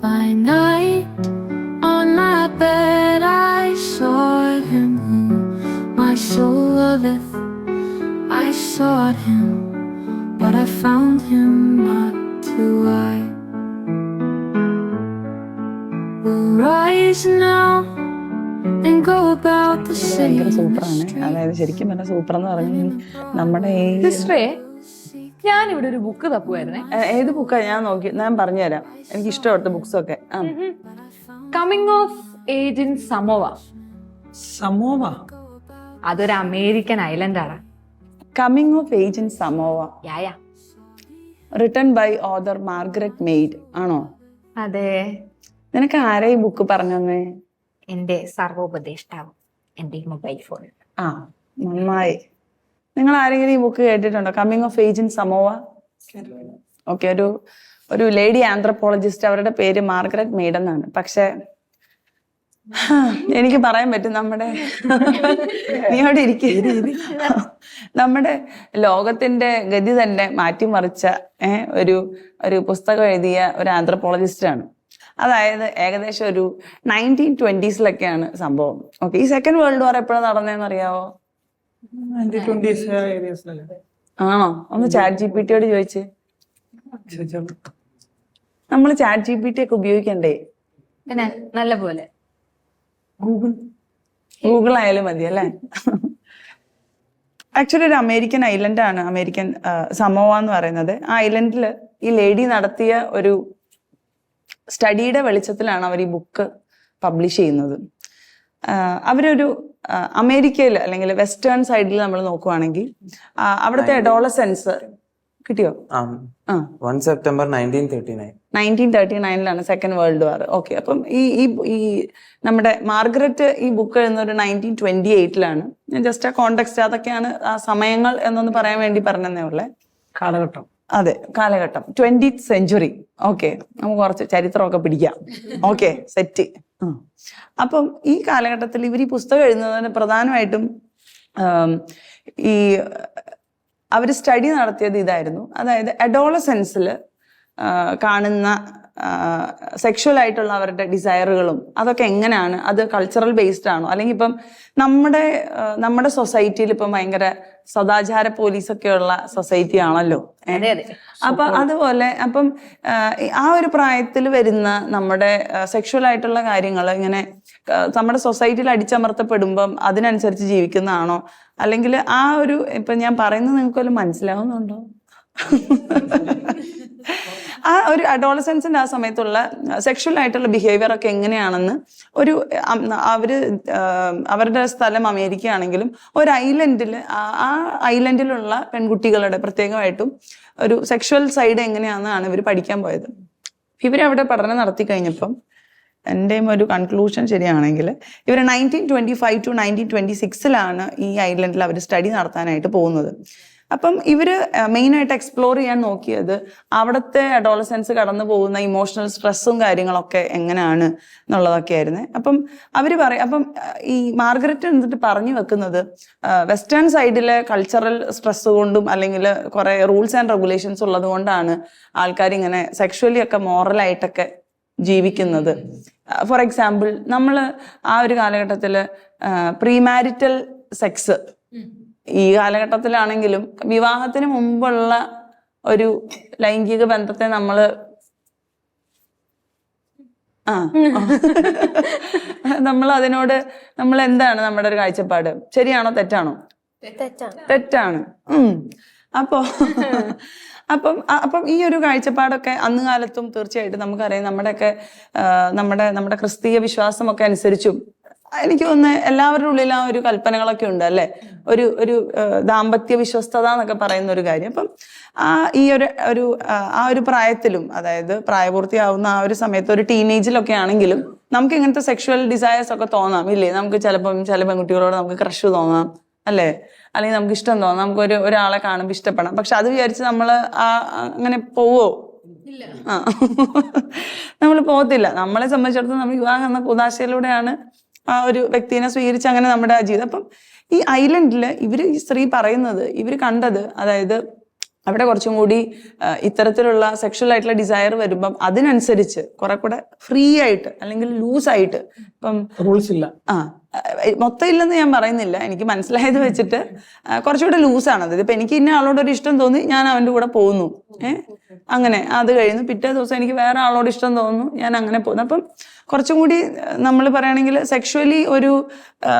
By night, on my bed, I saw him whom my soul loveth. I sought him, but I found him not to I will rise now and go about the city. ഭയങ്കര സൂപ്പറാണ് അതായത് ശരിക്കും പറഞ്ഞാൽ super എന്ന് പറഞ്ഞാൽ നമ്മുടെ ഈ സിസ്റ്ററെ ഞാനിവിടെ ഒരു ബുക്ക് തപ്പുമായിരുന്നേ ഏത് ബുക്കാ ഞാൻ നോക്കി ഞാൻ പറഞ്ഞുതരാം. എനിക്ക് ഇഷ്ടപ്പെട്ട ബുക്സ് ഒക്കെ. Coming of age in Samoa Samoa അതൊരു അമേരിക്കൻ ഐലൻഡ് ആണ്. Coming of age in Samoa return written by author Margaret Mead ആണോ? അതെ. നിനക്ക് ആരാ ഈ ബുക്ക് പറഞ്ഞേ എന്റെ സർവോപദേഷ്ടാവ് എന്റെ മൊബൈൽ ഫോൺ ആ നന്നായി. നിങ്ങൾ ആരെങ്കിലും ഈ ബുക്ക് കേട്ടിട്ടുണ്ടോ? Coming of age in Samoa okay ഒരു ഒരു ലേഡി ആന്ത്രപ്പോളജിസ്റ്റ് അവരുടെ പേര് മാർഗരറ്റ് മെയ്ഡ് എന്നാണ്. പക്ഷെ എനിക്ക് പറയാൻ പറ്റും നമ്മുടെ നീ അവിടെ ഇരിക്കുക നമ്മുടെ ലോകത്തിന്റെ ഗതി തന്നെ മാറ്റിമറിച്ച ഏഹ്, ഒരു ഒരു പുസ്തകം എഴുതിയ ഒരു ആന്ത്രപ്പോളജിസ്റ്റ് ആണ്. അതായത് ഏകദേശം ഒരു നയന്റീൻ ട്വന്റീസിലൊക്കെയാണ് സംഭവം. ഓക്കെ ഈ സെക്കൻഡ് വേൾഡ് വാർ എപ്പോഴാണ് നടന്നതെന്ന് അറിയാവോ? ആണോ ഒന്ന് ചാറ്റ് ജി പി ടിയോട് ചോദിച്ചേ നമ്മൾ ചാറ്റ് ജി പി ടി ഒക്കെ ഉപയോഗിക്കണ്ടേ? പിന്നെ നല്ല പോലെ ഗൂഗിൾ. ഗൂഗിൾ ആയാലും മതി അല്ലേ? ആക്ച്വലി ഒരു അമേരിക്കൻ ഐലൻഡ് ആണ് അമേരിക്കൻ സമോവ എന്ന് പറയുന്നത്. ആ ഐലൻഡിൽ ഈ ലേഡി നടത്തിയ ഒരു സ്റ്റഡിയുടെ വെളിച്ചത്തിലാണ് അവർ ഈ ബുക്ക് പബ്ലിഷ് ചെയ്യുന്നത്. അവരൊരു അമേരിക്കയിൽ അല്ലെങ്കിൽ വെസ്റ്റേൺ സൈഡിൽ നമ്മൾ നോക്കുവാണെങ്കിൽ അവിടുത്തെ അഡോളസെൻസ് കിട്ടിയോ? ആ. One September nineteen thirty nine. Nineteen thirty നയനിലാണ് second world war. Okay അപ്പം ഈ ഈ ഈ നമ്മുടെ മാർഗരറ്റ് ഈ ബുക്ക് എഴുതുന്ന ഒരു നയന്റീൻ ട്വന്റി എയ്റ്റിലാണ്. ഞാൻ ജസ്റ്റ് ആ കോണ്ടെക്സ്റ്റ് അതൊക്കെയാണ് ആ സമയങ്ങൾ എന്നൊന്ന് പറയാൻ വേണ്ടി പറഞ്ഞതേ ഉള്ളേ. കാലഘട്ടം. അതെ കാലഘട്ടം. ട്വന്റി സെഞ്ചുറി ഓക്കെ നമുക്ക് കുറച്ച് ചരിത്രമൊക്കെ പിടിക്കാം. ഓക്കെ സെറ്റ് അപ്പം ഈ കാലഘട്ടത്തിൽ ഇവർ ഈ പുസ്തകം എഴുതുന്നതിന് പ്രധാനമായിട്ടും ഈ അവർ സ്റ്റഡി നടത്തിയത് ഇതായിരുന്നു. അതായത് അഡോളസെൻസിൽ കാണുന്ന സെക്ഷുവൽ ആയിട്ടുള്ള അവരുടെ ഡിസയറുകളും അതൊക്കെ എങ്ങനെയാണ്? അത് കൾച്ചറൽ ബേസ്ഡ് ആണോ? അല്ലെങ്കിൽ ഇപ്പം നമ്മുടെ നമ്മുടെ സൊസൈറ്റിയിൽ ഇപ്പം ഭയങ്കര സദാചാര പോലീസൊക്കെയുള്ള സൊസൈറ്റി ആണല്ലോ. ഏ? അതെ അതെ. അപ്പൊ അതുപോലെ അപ്പം ആ, ആ ഒരു പ്രായത്തിൽ വരുന്ന നമ്മുടെ സെക്ഷുവൽ ആയിട്ടുള്ള കാര്യങ്ങൾ ഇങ്ങനെ നമ്മുടെ സൊസൈറ്റിയിൽ അടിച്ചമർത്തപ്പെടുമ്പം അതിനനുസരിച്ച് ജീവിക്കുന്നതാണോ? അല്ലെങ്കിൽ ആ ഒരു ഇപ്പൊ ഞാൻ പറയുന്നത് നിങ്ങൾക്ക് വല്ല മനസ്സിലാവുന്നുണ്ടോ? ആ ഒരു അഡോളസൻസിന്റെ ആ സമയത്തുള്ള സെക്ഷൽ ആയിട്ടുള്ള ബിഹേവിയർ ഒക്കെ എങ്ങനെയാണെന്ന് ഒരു അവർ അവരുടെ സ്ഥലം അമേരിക്ക ആണെങ്കിലും ഒരു ഐലൻഡിൽ ആ ഐലൻഡിലുള്ള പെൺകുട്ടികളുടെ പ്രത്യേകമായിട്ടും ഒരു സെക്ഷുവൽ സൈഡ് എങ്ങനെയാണെന്നാണ് ഇവർ പഠിക്കാൻ പോയത്. ഇവരവിടെ പഠനം നടത്തി കഴിഞ്ഞപ്പം എന്റെയും ഒരു കൺക്ലൂഷൻ ശരിയാണെങ്കിൽ ഇവർ nineteen twenty five to nineteen twenty സിക്സിലാണ് ഈ ഐലൻഡിൽ അവർ സ്റ്റഡി നടത്താനായിട്ട് പോകുന്നത്. അപ്പം ഇവർ മെയിനായിട്ട് എക്സ്പ്ലോർ ചെയ്യാൻ നോക്കിയത് അവിടുത്തെ അഡോളസെൻസ് കടന്നു പോകുന്ന ഇമോഷണൽ സ്ട്രെസ്സും കാര്യങ്ങളൊക്കെ എങ്ങനെയാണ് എന്നുള്ളതൊക്കെ ആയിരുന്നു. അപ്പം അവർ പറയും അപ്പം ഈ മാർഗരറ്റ് എന്നിട്ട് പറഞ്ഞു വെക്കുന്നത് വെസ്റ്റേൺ സൈഡിലെ കൾച്ചറൽ സ്ട്രെസ് കൊണ്ടും അല്ലെങ്കിൽ കുറെ റൂൾസ് ആൻഡ് റെഗുലേഷൻസ് ഉള്ളത് കൊണ്ടാണ് ആൾക്കാർ ഇങ്ങനെ സെക്ഷുവലി ഒക്കെ മോറലായിട്ടൊക്കെ ജീവിക്കുന്നത്. ഫോർ എക്സാമ്പിൾ നമ്മൾ ആ ഒരു കാലഘട്ടത്തിൽ പ്രീമാരിറ്റൽ സെക്സ് ഈ കാലഘട്ടത്തിലാണെങ്കിലും വിവാഹത്തിന് മുമ്പുള്ള ഒരു ലൈംഗിക ബന്ധത്തെ നമ്മൾ ആ. നമ്മൾ അതിനോട് നമ്മൾ എന്താണ് നമ്മുടെ ഒരു കാഴ്ചപ്പാട്? ശരിയാണോ തെറ്റാണോ? തെറ്റാണ്. അപ്പോ അപ്പം അപ്പം ഈ ഒരു കാഴ്ചപ്പാടൊക്കെ അന്ന് കാലത്തും തീർച്ചയായിട്ടും നമുക്കറിയാം. നമ്മുടെയൊക്കെ നമ്മുടെ നമ്മുടെ ക്രിസ്തീയ വിശ്വാസമൊക്കെ അനുസരിച്ചും എനിക്ക് തോന്നുന്നു എല്ലാവരുടെ ഉള്ളിൽ ആ ഒരു കൽപ്പനകളൊക്കെ ഉണ്ട് അല്ലെ? ഒരു ഒരു ദാമ്പത്യ വിശ്വസ്തത എന്നൊക്കെ പറയുന്ന ഒരു കാര്യം. അപ്പം ആ ഈ ഒരു ഒരു ആ, ഒരു പ്രായത്തിലും അതായത് പ്രായപൂർത്തിയാവുന്ന ആ ഒരു സമയത്ത് ഒരു ടീനേജിലൊക്കെ ആണെങ്കിലും നമുക്ക് ഇങ്ങനത്തെ സെക്ഷുവൽ ഡിസയേഴ്സ് ഒക്കെ തോന്നാം ഇല്ലേ? നമുക്ക് ചിലപ്പം ചില പെൺകുട്ടികളോട് നമുക്ക് ക്രഷ് തോന്നാം അല്ലേ? അല്ലെങ്കിൽ നമുക്ക് ഇഷ്ടം തോന്നാം നമുക്ക് ഒരു ഒരാളെ കാണുമ്പോൾ ഇഷ്ടപ്പെടാം. പക്ഷെ അത് വിചാരിച്ച് നമ്മൾ ആ ആ, അങ്ങനെ പോവോ? ആ. നമ്മൾ പോകത്തില്ല. നമ്മളെ സംബന്ധിച്ചിടത്തോളം നമ്മൾ വിവാഹം എന്ന കുതാശയിലൂടെയാണ് ആ ഒരു വ്യക്തിനെ സ്വീകരിച്ച് അങ്ങനെ നമ്മുടെ ജീവിതം. അപ്പം ഈ ഐലൻഡിൽ ഇവർ ഈ സ്ത്രീ പറയുന്നത് ഇവർ കണ്ടത് അതായത് അവിടെ കുറച്ചും കൂടി ഇത്തരത്തിലുള്ള സെക്ഷൽ ആയിട്ടുള്ള ഡിസയർ വരുമ്പം അതിനനുസരിച്ച് കുറെ കൂടെ ഫ്രീ ആയിട്ട് അല്ലെങ്കിൽ ലൂസ് ആയിട്ട് ഇപ്പം റൂൾസ് ഇല്ല. ആ മൊത്തം ഇല്ലെന്ന് ഞാൻ പറയുന്നില്ല. എനിക്ക് മനസ്സിലായത് വെച്ചിട്ട് കുറച്ചുകൂടെ ലൂസാണ് അത്. ഇപ്പൊ എനിക്ക് ഇന്ന ആളോട് ഒരു ഇഷ്ടം തോന്നി ഞാൻ അവന്റെ കൂടെ പോകുന്നു ഏ അങ്ങനെ അത് കഴിഞ്ഞു പിറ്റേ ദിവസം എനിക്ക് വേറെ ആളോട് ഇഷ്ടം തോന്നുന്നു. ഞാൻ അങ്ങനെ പോകുന്നു അപ്പം കുറച്ചും കൂടി നമ്മൾ പറയുകയാണെങ്കിൽ സെക്ഷുവലി ഒരു ആ,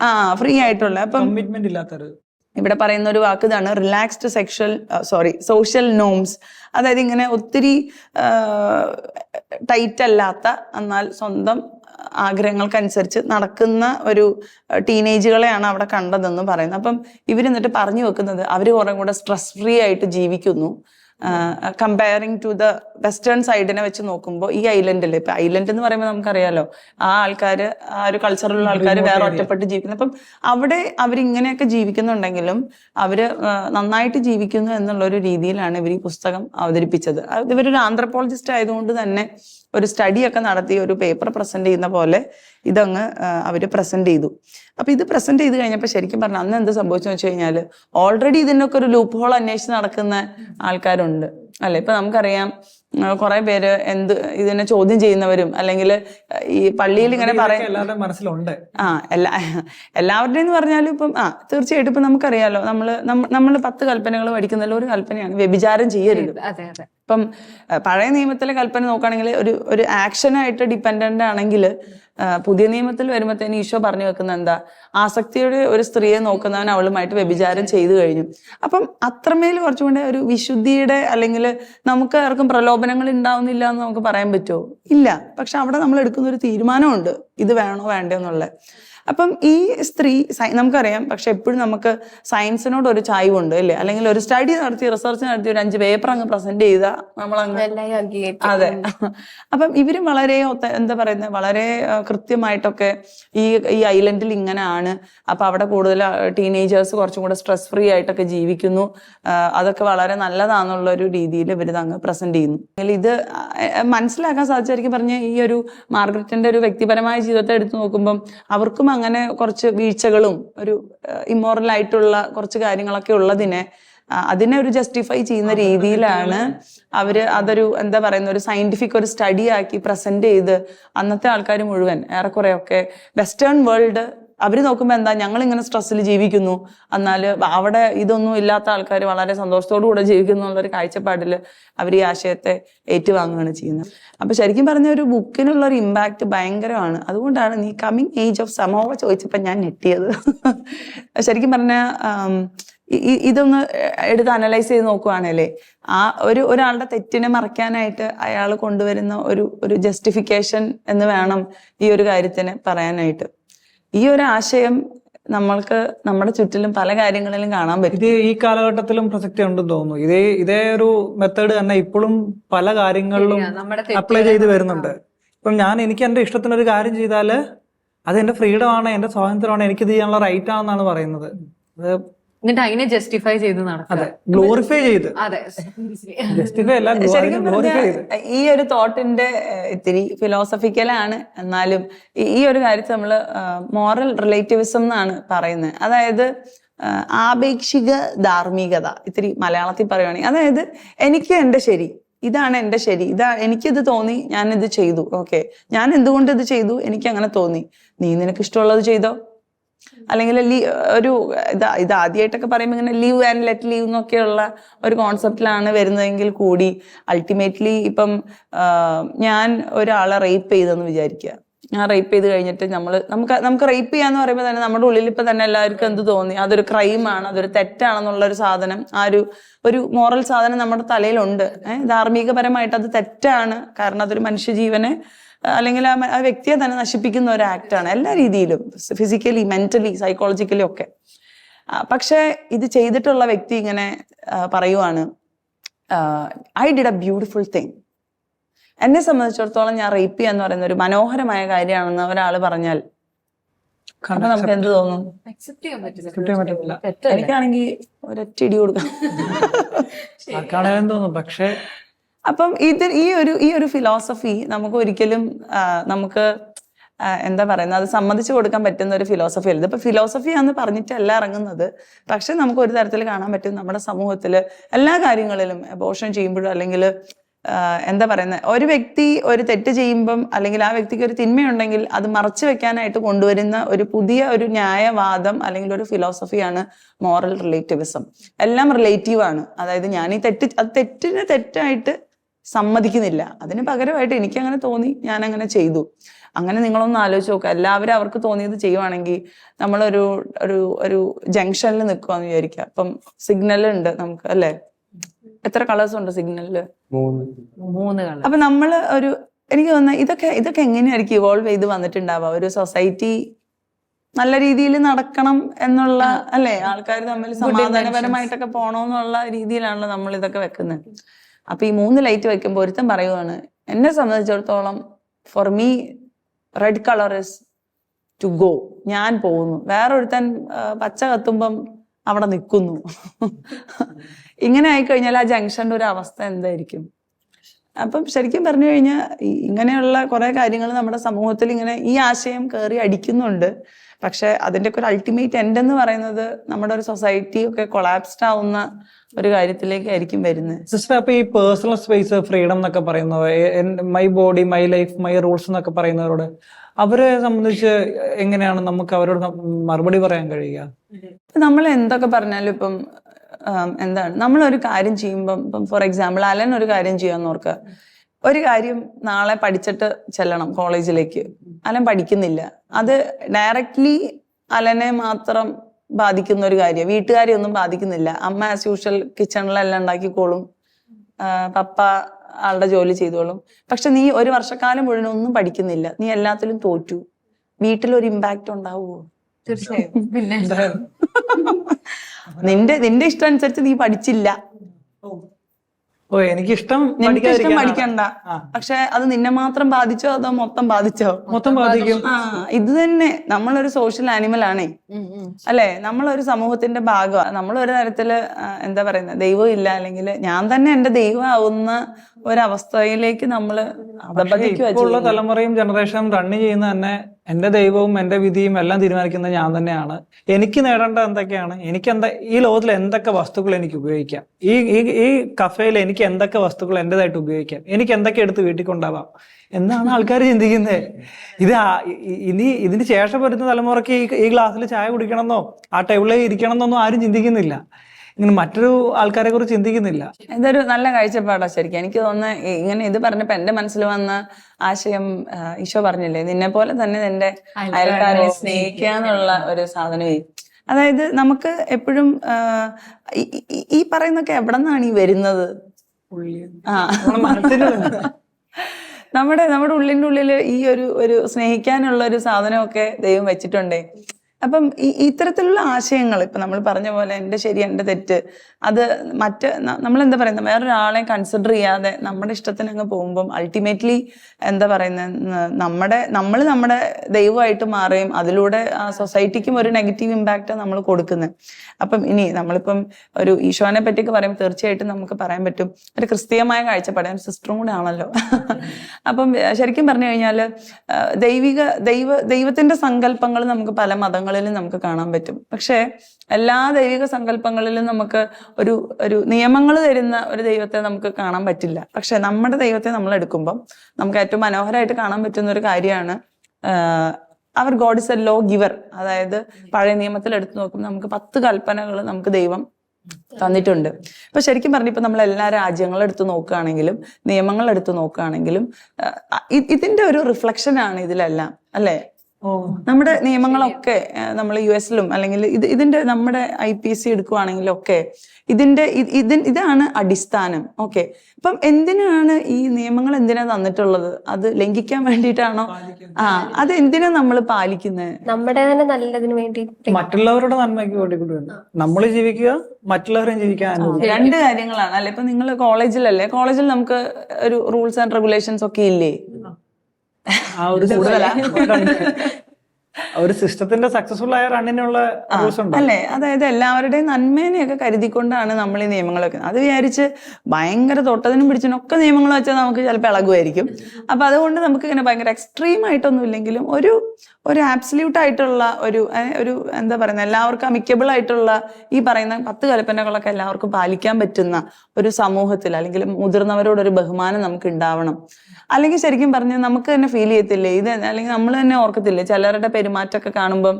ആ ഫ്രീ ആയിട്ടുള്ള അപ്പം കമ്മിറ്റ്മെന്റ് ഇല്ലാത്തൊരു ഇവിടെ പറയുന്ന ഒരു വാക്ക് ഇതാണ് relaxed sexual sorry social norms അതായത് ഇങ്ങനെ ഒത്തിരി ടൈറ്റ് അല്ലാത്ത എന്നാൽ സ്വന്തം ആഗ്രഹങ്ങൾക്കനുസരിച്ച് നടക്കുന്ന ഒരു ടീനേജുകളെയാണ് അവിടെ കണ്ടതെന്ന് പറയുന്നത്. അപ്പം ഇവരെന്നിട്ട് പറഞ്ഞു വെക്കുന്നത് അവർ കുറേ കൂടെ സ്ട്രെസ് ഫ്രീ ആയിട്ട് ജീവിക്കുന്നു. കമ്പയറിങ് ടു ദ വെസ്റ്റേൺ സൈഡിനെ വെച്ച് നോക്കുമ്പോൾ ഈ ഐലൻഡിൽ ഇപ്പൊ ഐലൻഡ് എന്ന് പറയുമ്പോൾ നമുക്കറിയാലോ ആ ആൾക്കാർ ആ ഒരു കൾച്ചറിലുള്ള ആൾക്കാർ വേറെ ഒറ്റപ്പെട്ട് ജീവിക്കുന്നു. അപ്പം അവിടെ അവരിങ്ങനെയൊക്കെ ജീവിക്കുന്നുണ്ടെങ്കിലും അവർ നന്നായിട്ട് ജീവിക്കുന്നു എന്നുള്ള ഒരു രീതിയിലാണ് ഇവർ ഈ പുസ്തകം അവതരിപ്പിച്ചത്. ഇവരൊരു ആന്ത്രപ്പോളജിസ്റ്റ് ആയതുകൊണ്ട് തന്നെ ഒരു സ്റ്റഡി ഒക്കെ നടത്തി ഒരു പേപ്പർ പ്രസന്റ് ചെയ്യുന്ന പോലെ ഇതങ്ങ് അവർ അവർ പ്രസന്റ് ചെയ്തു. അപ്പൊ ഇത് പ്രസന്റ് ചെയ്ത് കഴിഞ്ഞപ്പോൾ ശരിക്കും പറഞ്ഞാൽ അന്ന് എന്ത് സംഭവിച്ചു വെച്ച് കഴിഞ്ഞാൽ ഓൾറെഡി ഇതിനൊക്കെ ഒരു ലൂപ്പ് ഹോൾ അന്വേഷിച്ച് നടക്കുന്ന ആൾക്കാരുണ്ട്. അല്ലെ? ഇപ്പൊ നമുക്കറിയാം കുറെ പേര് എന്ത് ഇതിനെ ചോദ്യം ചെയ്യുന്നവരും അല്ലെങ്കിൽ ഈ പള്ളിയിൽ ഇങ്ങനെ പറയും ഇതൊക്കെ മനസ്സിലുണ്ട്. ആ എല്ലാ എല്ലാവരുടെയും എന്ന് പറഞ്ഞാലും ഇപ്പം ആ തീർച്ചയായിട്ടും ഇപ്പം നമുക്കറിയാലോ നമ്മൾ നമ്മൾ പത്ത് കൽപ്പനകൾ പഠിക്കുന്നതിൽ ഒരു കൽപ്പനയാണ്. വ്യഭിചാരം ചെയ്യരുത്. അതെ അതെ. ഇപ്പം പഴയ നിയമത്തിലെ കൽപ്പന നോക്കുകയാണെങ്കിൽ ഒരു ഒരു ആക്ഷനായിട്ട് ഡിപ്പെൻഡന്റ് ആണെങ്കിൽ പുതിയ നിയമത്തിൽ വരുമ്പോഴത്തേന് ഈശോ പറഞ്ഞു വെക്കുന്ന എന്താ? ആസക്തിയുടെ ഒരു സ്ത്രീയെ നോക്കുന്നവൻ അവളുമായിട്ട് വ്യഭിചാരം ചെയ്തു കഴിഞ്ഞു. അപ്പം അത്രമേൽ കുറച്ചും ഒരു വിശുദ്ധിയുടെ അല്ലെങ്കിൽ നമുക്ക് ആർക്കും പ്രലോഭനങ്ങൾ ഉണ്ടാവുന്നില്ല എന്ന് നമുക്ക് പറയാൻ പറ്റുമോ? ഇല്ല. പക്ഷെ അവിടെ നമ്മൾ എടുക്കുന്ന ഒരു തീരുമാനമുണ്ട്. ഇത് വേണോ വേണ്ടോ എന്നുള്ളത്. അപ്പം ഈ സ്ത്രീ നമുക്കറിയാം പക്ഷെ എപ്പോഴും നമുക്ക് സയൻസിനോട് ഒരു ചായ്വുണ്ട് അല്ലേ? അല്ലെങ്കിൽ ഒരു സ്റ്റഡി നടത്തി റിസർച്ച് നടത്തി ഒരു അഞ്ച് പേപ്പർ അങ്ങ് പ്രസന്റ് ചെയ്താൽ നമ്മൾ അങ്ങ് അതെ. അപ്പം ഇവരും വളരെ എന്താ പറയുന്നത് വളരെ കൃത്യമായിട്ടൊക്കെ ഈ ഈ ഐലൻഡിൽ ഇങ്ങനെയാണ് അപ്പൊ അവിടെ കൂടുതൽ ടീനേജേഴ്സ് കുറച്ചും കൂടെ സ്ട്രെസ് ഫ്രീ ആയിട്ടൊക്കെ ജീവിക്കുന്നു. അതൊക്കെ വളരെ നല്ലതാണെന്നുള്ള ഒരു രീതിയിൽ ഇവരിത് അങ്ങ് പ്രസന്റ് ചെയ്യുന്നു. അല്ലെങ്കിൽ ഇത് മനസ്സിലാക്കാൻ സാധിച്ചായിരിക്കും പറഞ്ഞ ഈ ഒരു മാർഗരറ്റിന്റെ ഒരു വ്യക്തിപരമായ ജീവിതത്തെ എടുത്തു നോക്കുമ്പം അവർക്കും അങ്ങനെ കുറച്ച് വീഴ്ചകളും ഒരു ഇമ്മോറൽ ആയിട്ടുള്ള കുറച്ച് കാര്യങ്ങളൊക്കെ ഉള്ളതിനെ അതിനെ ഒരു ജസ്റ്റിഫൈ ചെയ്യുന്ന രീതിയിലാണ് അവർ അതൊരു എന്താ പറയുന്ന ഒരു സയന്റിഫിക് ഒരു സ്റ്റഡി ആക്കി പ്രസന്റ് ചെയ്ത് അന്നത്തെ ആൾക്കാർ മുഴുവൻ ഏറെക്കുറെ ഒക്കെ വെസ്റ്റേൺ വേൾഡ് അവർ നോക്കുമ്പോൾ എന്താ ഞങ്ങൾ ഇങ്ങനെ സ്ട്രെസ്സിൽ ജീവിക്കുന്നു. എന്നാൽ അവിടെ ഇതൊന്നും ഇല്ലാത്ത ആൾക്കാർ വളരെ സന്തോഷത്തോടു കൂടെ ജീവിക്കുന്നു എന്നുള്ളൊരു കാഴ്ചപ്പാടിൽ അവർ ഈ ആശയത്തെ ഏറ്റുവാങ്ങുകയാണ് ചെയ്യുന്നത്. അപ്പൊ ശരിക്കും പറഞ്ഞ ഒരു ബുക്കിനുള്ള ഒരു ഇമ്പാക്ട് ഭയങ്കരമാണ്. അതുകൊണ്ടാണ് നീ കമ്മിങ് ഏജ് ഓഫ് സമോവ ചോദിച്ചപ്പോൾ ഞാൻ ഞെട്ടിയത്. ശരിക്കും പറഞ്ഞ ഇതൊന്ന് എടുത്ത് അനലൈസ് ചെയ്ത് നോക്കുവാണല്ലേ ആ ഒരു ഒരാളുടെ തെറ്റിനെ മറയ്ക്കാനായിട്ട് അയാൾ കൊണ്ടുവരുന്ന ഒരു ഒരു ജസ്റ്റിഫിക്കേഷൻ എന്ന് വേണം ഈ ഒരു കാര്യത്തിന് പറയാനായിട്ട്. ഈ ഒരു ആശയം നമ്മൾക്ക് നമ്മുടെ ചുറ്റിലും പല കാര്യങ്ങളിലും കാണാൻ പറ്റും. ഇത് ഈ കാലഘട്ടത്തിലും പ്രസക്തി ഉണ്ടെന്ന് തോന്നുന്നു. ഇതേ ഇതേ ഒരു മെത്തേഡ് തന്നെ ഇപ്പോഴും പല കാര്യങ്ങളിലും അപ്ലൈ ചെയ്ത് വരുന്നുണ്ട്. ഇപ്പം ഞാൻ എനിക്ക് എന്റെ ഇഷ്ടത്തിനൊരു കാര്യം ചെയ്താൽ അത് എന്റെ ഫ്രീഡം ആണ് എന്റെ സ്വാതന്ത്ര്യമാണ് എനിക്ക് ഇത് ചെയ്യാനുള്ള റൈറ്റ് ആണെന്നാണ് പറയുന്നത്. അത് എന്നിട്ട് അതിനെ ജസ്റ്റിഫൈ ചെയ്ത് ഗ്ലോറിഫൈ ചെയ്ത്. അതെ. ജസ്റ്റിഫൈ അല്ല ശരിക്കും ഈ ഒരു തോട്ടിന്റെ ഇത്തിരി ഫിലോസഫിക്കലാണ് എന്നാലും ഈ- ഒരു കാര്യത്തിൽ നമ്മൾ മോറൽ റിലേറ്റീവിസം എന്നാണ് പറയുന്നത്. അതായത് ആപേക്ഷിക ധാർമ്മികത ഇത്തിരി മലയാളത്തിൽ പറയുവാണെങ്കിൽ. അതായത് എനിക്ക് എന്റെ ശരി ഇതാണ് എന്റെ ശരി ഇതാ എനിക്കിത് തോന്നി ഞാൻ ഇത് ചെയ്തു. ഓക്കെ ഞാൻ എന്തുകൊണ്ട് ഇത് ചെയ്തു? എനിക്ക് അങ്ങനെ തോന്നി. നീ നിനക്ക് ഇഷ്ടമുള്ളത് ചെയ്തോ? അല്ലെങ്കിൽ ഒരു ഇത് ഇത് ആദ്യമായിട്ടൊക്കെ പറയുമ്പോൾ ഇങ്ങനെ ലീവ് ആൻഡ് ലെറ്റ് ലീവ് എന്നൊക്കെയുള്ള ഒരു കോൺസെപ്റ്റിലാണ് വരുന്നതെങ്കിൽ കൂടി അൾട്ടിമേറ്റ്ലി ഇപ്പം ഞാൻ ഒരാളെ റേപ്പ് ചെയ്തെന്ന് വിചാരിക്കുക ഞാൻ റേപ്പ് ചെയ്ത് കഴിഞ്ഞിട്ട് നമ്മൾ നമുക്ക് നമുക്ക് റേപ്പ് ചെയ്യാന്ന് പറയുമ്പോൾ തന്നെ നമ്മുടെ ഉള്ളിൽ ഇപ്പൊ തന്നെ എല്ലാവർക്കും എന്ത് തോന്നി? അതൊരു ക്രൈമാണ് അതൊരു തെറ്റാണെന്നുള്ള ഒരു സാധനം ആ ഒരു ഒരു മോറൽ സാധനം നമ്മുടെ തലയിലുണ്ട്. ഏഹ് ധാർമ്മികപരമായിട്ട് അത് തെറ്റാണ് കാരണം അതൊരു മനുഷ്യജീവനെ അല്ലെങ്കിൽ ആ വ്യക്തിയെ തന്നെ നശിപ്പിക്കുന്ന ഒരു ആക്ടാണ് എല്ലാ രീതിയിലും ഫിസിക്കലി മെന്റലി സൈക്കോളജിക്കലി ഒക്കെ. പക്ഷെ ഇത് ചെയ്തിട്ടുള്ള വ്യക്തി ഇങ്ങനെ പറയുവാണ് I did a beautiful thing എന്നെ സംബന്ധിച്ചിടത്തോളം ഞാൻ റേപ്പ് ചെയ്യാന്ന് പറയുന്ന ഒരു മനോഹരമായ കാര്യമാണെന്ന് ഒരാൾ പറഞ്ഞാൽ നമുക്ക് എന്ത് തോന്നും? എനിക്കാണെങ്കിൽ ഒരൊറ്റ ഇടി കൊടുക്കാം തോന്നും. പക്ഷെ അപ്പം ഇത് ഈ ഒരു ഈ ഒരു ഫിലോസഫി നമുക്ക് ഒരിക്കലും നമുക്ക് എന്താ പറയുന്നത്? അത് സമ്മതിച്ചു കൊടുക്കാൻ പറ്റുന്ന ഒരു ഫിലോസഫി അല്ല. ഇപ്പൊ ഫിലോസഫി എന്ന് പറഞ്ഞിട്ടല്ല ഇറങ്ങുന്നത്. പക്ഷെ നമുക്ക് ഒരു തരത്തിൽ കാണാൻ പറ്റും നമ്മുടെ സമൂഹത്തിൽ എല്ലാ കാര്യങ്ങളിലും അബോഷൻ ചെയ്യുമ്പോഴും അല്ലെങ്കിൽ എന്താ പറയുന്നത് ഒരു വ്യക്തി ഒരു തെറ്റ് ചെയ്യുമ്പം അല്ലെങ്കിൽ ആ വ്യക്തിക്ക് ഒരു തിന്മയുണ്ടെങ്കിൽ അത് മറച്ചു വെക്കാനായിട്ട് കൊണ്ടുവരുന്ന ഒരു പുതിയ ഒരു ന്യായവാദം അല്ലെങ്കിൽ ഒരു ഫിലോസഫിയാണ് മോറൽ റിലേറ്റിവിസം എല്ലാം റിലേറ്റീവ് ആണ്. അതായത് ഞാൻ ഈ തെറ്റ് അത് തെറ്റിന് തെറ്റായിട്ട് സമ്മതിക്കുന്നില്ല. അതിന് പകരമായിട്ട് എനിക്ക് അങ്ങനെ തോന്നി ഞാൻ അങ്ങനെ ചെയ്തു. അങ്ങനെ നിങ്ങളൊന്ന് ആലോചിച്ച് നോക്കുക എല്ലാവരും അവർക്ക് തോന്നിയത് ചെയ്യുവാണെങ്കിൽ നമ്മളൊരു ഒരു ഒരു ജംഗ്ഷനിൽ നിൽക്കുവാന്ന് വിചാരിക്കുക. അപ്പം സിഗ്നൽ ഉണ്ട് നമുക്ക് അല്ലേ? എത്ര കളേഴ്സ് ഉണ്ട് സിഗ്നലിൽ? മൂന്ന്. മൂന്ന് കളർ. അപ്പൊ നമ്മൾ ഒരു എനിക്ക് തോന്നുന്നത് ഇതൊക്കെ ഇതൊക്കെ എങ്ങനെയായിരിക്കും ഇവോൾവ് ചെയ്ത് വന്നിട്ടുണ്ടാവുക? ഒരു സൊസൈറ്റി നല്ല രീതിയിൽ നടക്കണം എന്നുള്ള അല്ലേ? ആൾക്കാർ തമ്മിൽ സമാധാനപരമായിട്ടൊക്കെ പോണോന്നുള്ള രീതിയിലാണല്ലോ നമ്മൾ ഇതൊക്കെ വെക്കുന്നത്. അപ്പൊ ഈ മൂന്ന് ലൈറ്റ് വയ്ക്കുമ്പോൾ ഒരുത്തൻ പറയുവാണ് എന്നെ സംബന്ധിച്ചിടത്തോളം for me red colour is to go ഞാൻ പോകുന്നു. വേറെ ഒരുത്തൻ പച്ച കത്തുമ്പം അവിടെ നിൽക്കുന്നു. ഇങ്ങനെ ആയിക്കഴിഞ്ഞാൽ ആ ജംഗ്ഷന്റെ ഒരു അവസ്ഥ എന്തായിരിക്കും? അപ്പം ശരിക്കും പറഞ്ഞു കഴിഞ്ഞാൽ ഇങ്ങനെയുള്ള കുറെ കാര്യങ്ങൾ നമ്മുടെ സമൂഹത്തിൽ ഇങ്ങനെ ഈ ആശയം കയറി അടിക്കുന്നുണ്ട്. പക്ഷെ അതിന്റെ ഒക്കെ ഒരു അൾട്ടിമേറ്റ് എൻഡ് എന്ന് പറയുന്നത് നമ്മുടെ ഒരു സൊസൈറ്റി ഒക്കെ കൊളാപ്സ്ഡ് ആവുന്ന ഒരു കാര്യത്തിലേക്കായിരിക്കും വരുന്നത്. സിസ്റ്റർ അപ്പൊ ഈ പേഴ്സണൽ സ്പേസ് ഫ്രീഡം എന്നൊക്കെ പറയുന്നത് my body my life my rules എന്നൊക്കെ പറയുന്നവരോട് അവരെ സംബന്ധിച്ച് എങ്ങനെയാണ് നമുക്ക് അവരോട് മറുപടി പറയാൻ കഴിയുക? നമ്മൾ എന്തൊക്കെ പറഞ്ഞാലും ഇപ്പം എന്താണ്? നമ്മൾ ഒരു കാര്യം ചെയ്യുമ്പം ഇപ്പം ഫോർ എക്സാമ്പിൾ അലൻ ഒരു കാര്യം ചെയ്യാന്ന് ഓർക്കുക. ഒരു കാര്യം നാളെ പഠിച്ചിട്ട് ചെല്ലണം കോളേജിലേക്ക് അലൻ പഠിക്കുന്നില്ല. അത് ഡയറക്റ്റ്ലി അലനെ മാത്രം ബാധിക്കുന്ന ഒരു കാര്യം. വീട്ടുകാരെ ഒന്നും ബാധിക്കുന്നില്ല. അമ്മ ആസ് യൂഷ്വൽ കിച്ചണിലെല്ലാം ഉണ്ടാക്കിക്കോളും. പപ്പ ആളുടെ ജോലി ചെയ്തോളും. പക്ഷെ നീ ഒരു വർഷക്കാലം മുഴുവൻ ഒന്നും പഠിക്കുന്നില്ല. നീ എല്ലാത്തിലും തോറ്റു. വീട്ടിലൊരു ഇമ്പാക്റ്റ് ഉണ്ടാവുമോ തീർച്ചയായും. പിന്നെ നിന്റെ നിന്റെ ഇഷ്ടം അനുസരിച്ച് നീ പഠിച്ചില്ല. ഓ എനിക്കിഷ്ടം പഠിക്കാതിരിക്കാനാണ്. പഠിക്കണ്ട. പക്ഷെ അത് നിന്നെ മാത്രം ബാധിച്ചോ അതോ മൊത്തം ബാധിച്ചോ? മൊത്തം ബാധിക്കും. ആ ഇത് തന്നെ. നമ്മളൊരു സോഷ്യൽ ആനിമൽ ആണേ. അല്ലെ? നമ്മളൊരു സമൂഹത്തിന്റെ ഭാഗമാണ് നമ്മൾ ഒരു തരത്തിൽ എന്താ പറയുന്നത് ദൈവം ഇല്ല അല്ലെങ്കിൽ ഞാൻ തന്നെ എന്റെ ദൈവം ആവുന്ന ഒരവസ്ഥയിലേക്ക് നമ്മൾ ഉള്ള തലമുറയും ജനറേഷനും റണ്ണ് ചെയ്യുന്ന തന്നെ എന്റെ ദൈവവും എന്റെ വിധിയും എല്ലാം തീരുമാനിക്കുന്നത് ഞാൻ തന്നെയാണ്. എനിക്ക് നേടേണ്ട എന്തൊക്കെയാണ്? എനിക്ക് എന്താ ഈ ലോകത്തിൽ എന്തൊക്കെ വസ്തുക്കൾ എനിക്ക് ഉപയോഗിക്കാം? ഈ ഈ ഈ കഫേയിൽ എനിക്ക് എന്തൊക്കെ വസ്തുക്കൾ എന്റേതായിട്ട് ഉപയോഗിക്കാം? എനിക്ക് എന്തൊക്കെ എടുത്ത് വീട്ടിൽ കൊണ്ടാവാം എന്നാണ് ആൾക്കാർ ചിന്തിക്കുന്നത്. ഇത് ഇനി ഇതിന് ശേഷം വരുന്ന തലമുറയ്ക്ക് ഈ ഈ ഗ്ലാസ്സിൽ ചായ കുടിക്കണമെന്നോ ആ ടേബിളിൽ ഇരിക്കണമെന്നൊന്നും ആരും ചിന്തിക്കുന്നില്ല. ഇങ്ങനെ മറ്റൊരു ആൾക്കാരെ കുറിച്ച് ചിന്തിക്കുന്നില്ല. ഇതൊരു നല്ല കാഴ്ചപ്പാടാ ശരിക്കും. എനിക്ക് തോന്നുന്നത് ഇങ്ങനെ ഇത് പറഞ്ഞപ്പോ എന്റെ മനസ്സിൽ വന്ന ആശയം ഈശോ പറഞ്ഞില്ലേ നിന്നെ പോലെ തന്നെ നിന്റെ അയൽക്കാരെ സ്നേഹിക്കുക. എന്നുള്ള ഒരു സാധനമേ അതായത് നമുക്ക് എപ്പോഴും ഈ- പറയുന്നൊക്കെ എവിടെ നിന്നാണ് ഈ വരുന്നത്? ആ. നമ്മുടെ നമ്മുടെ ഉള്ളിന്റെ ഉള്ളിൽ ഈ ഒരു ഒരു സ്നേഹിക്കാനുള്ള ഒരു സാധനമൊക്കെ ദൈവം വെച്ചിട്ടുണ്ടേ. അപ്പം ഈ ഇത്തരത്തിലുള്ള ആശയങ്ങൾ ഇപ്പൊ നമ്മൾ പറഞ്ഞ പോലെ എന്റെ ശരി എന്റെ തെറ്റ് അത് മറ്റ് നമ്മൾ എന്താ പറയുന്നത് വേറൊരാളെ കൺസിഡർ ചെയ്യാതെ നമ്മുടെ ഇഷ്ടത്തിന് അങ്ങ് പോകുമ്പം അൾട്ടിമേറ്റ്ലി എന്താ പറയുന്നത് നമ്മുടെ നമ്മൾ നമ്മുടെ ദൈവമായിട്ട് മാറുകയും അതിലൂടെ ആ സൊസൈറ്റിക്കും ഒരു നെഗറ്റീവ് ഇമ്പാക്റ്റ് നമ്മൾ കൊടുക്കുന്നത് അപ്പം ഇനി നമ്മളിപ്പം ഒരു ഈശോനെ പറ്റിയൊക്കെ പറയുമ്പോൾ തീർച്ചയായിട്ടും നമുക്ക് പറയാൻ പറ്റും. ഒരു ക്രിസ്തീയമായ കാഴ്ചപ്പാട് സിസ്റ്ററും കൂടെ ആണല്ലോ. അപ്പം ശരിക്കും പറഞ്ഞു കഴിഞ്ഞാൽ ദൈവിക ദൈവ ദൈവത്തിന്റെ സങ്കല്പങ്ങൾ നമുക്ക് പല മതങ്ങളിലും നമുക്ക് കാണാൻ പറ്റും. പക്ഷേ എല്ലാ ദൈവിക സങ്കല്പങ്ങളിലും നമുക്ക് ഒരു ഒരു നിയമങ്ങൾ തരുന്ന ഒരു ദൈവത്തെ നമുക്ക് കാണാൻ പറ്റില്ല. പക്ഷെ നമ്മുടെ ദൈവത്തെ നമ്മൾ എടുക്കുമ്പം നമുക്ക് ഏറ്റവും മനോഹരമായിട്ട് കാണാൻ പറ്റുന്ന ഒരു കാര്യമാണ് അവർ God is a law giver. അതായത് പഴയ നിയമത്തിൽ എടുത്തു നോക്കുമ്പോൾ നമുക്ക് പത്ത് കൽപ്പനകൾ നമുക്ക് ദൈവം തന്നിട്ടുണ്ട്. ഇപ്പൊ ശരിക്കും പറഞ്ഞ ഇപ്പൊ നമ്മൾ എല്ലാ രാജ്യങ്ങളും എടുത്ത് നോക്കുകയാണെങ്കിലും നിയമങ്ങൾ എടുത്ത് നോക്കുകയാണെങ്കിലും ഇതിന്റെ ഒരു റിഫ്ലക്ഷൻ ആണ് ഇതിലെല്ലാം അല്ലെ? നമ്മുടെ നിയമങ്ങളൊക്കെ നമ്മൾ യു എസിലും അല്ലെങ്കിൽ ഇത് ഇതിന്റെ നമ്മുടെ ഐ പി എസ് സി എടുക്കുവാണെങ്കിലും ഒക്കെ ഇതിന്റെ ഇത് ഇതിൻ- ഇതാണ് അടിസ്ഥാനം. ഓക്കെ. അപ്പം എന്തിനാണ് ഈ നിയമങ്ങൾ എന്തിനാ തന്നിട്ടുള്ളത്? അത് ലംഘിക്കാൻ വേണ്ടിയിട്ടാണോ? ആ അത് എന്തിനാ നമ്മൾ പാലിക്കുന്നത് നമ്മുടെ തന്നെ നല്ലതിന് വേണ്ടി മറ്റുള്ളവരുടെ നന്മയ്ക്ക് വേണ്ടി കൂടി നമ്മൾ ജീവിക്കുക മറ്റുള്ളവരെയും ജീവിക്കാൻ രണ്ട് കാര്യങ്ങളാണ്. അല്ലെ? ഇപ്പൊ നിങ്ങൾ കോളേജിലല്ലേ? കോളേജിൽ നമുക്ക് ഒരു റൂൾസ് ആൻഡ് റെഗുലേഷൻസ് ഒക്കെ ഇല്ലേ? ആ ഒരു കൂടുതലാ? ഒരു സിസ്റ്റത്തിന്റെ സക്സസ്ഫുൾ ആയ റണ്ണിനുള്ള അല്ലേ? അതായത് എല്ലാവരുടെയും നന്മേനെയൊക്കെ കരുതിക്കൊണ്ടാണ് നമ്മൾ ഈ നിയമങ്ങളൊക്കെ അത് വിചാരിച്ച് ഭയങ്കര തൊട്ടതിനും പിടിച്ചതിനും ഒക്കെ നിയമങ്ങൾ വെച്ചാൽ നമുക്ക് ചിലപ്പോൾ ഇളകുമായിരിക്കും. അപ്പൊ അതുകൊണ്ട് നമുക്ക് ഇങ്ങനെ ഭയങ്കര എക്സ്ട്രീം ആയിട്ടൊന്നും ഇല്ലെങ്കിലും ഒരു ഒരു ആബ്സല്യൂട്ട് ആയിട്ടുള്ള ഒരു ഒരു എന്താ പറയുന്നത് എല്ലാവർക്കും അമിക്കബിൾ ആയിട്ടുള്ള ഈ പറയുന്ന പത്ത് കൽപ്പനകളൊക്കെ എല്ലാവർക്കും പാലിക്കാൻ പറ്റുന്ന ഒരു സമൂഹത്തിൽ അല്ലെങ്കിൽ മുതിർന്നവരോടൊരു ബഹുമാനം നമുക്ക് ഉണ്ടാവണം. അല്ലെങ്കിൽ ശരിക്കും പറഞ്ഞാൽ നമുക്ക് തന്നെ ഫീൽ ചെയ്യത്തില്ലേ? ഇത് അല്ലെങ്കിൽ നമ്മൾ തന്നെ ഓർക്കത്തില്ലേ? ചിലരുടെ പെരുമാറ്റമൊക്കെ കാണുമ്പം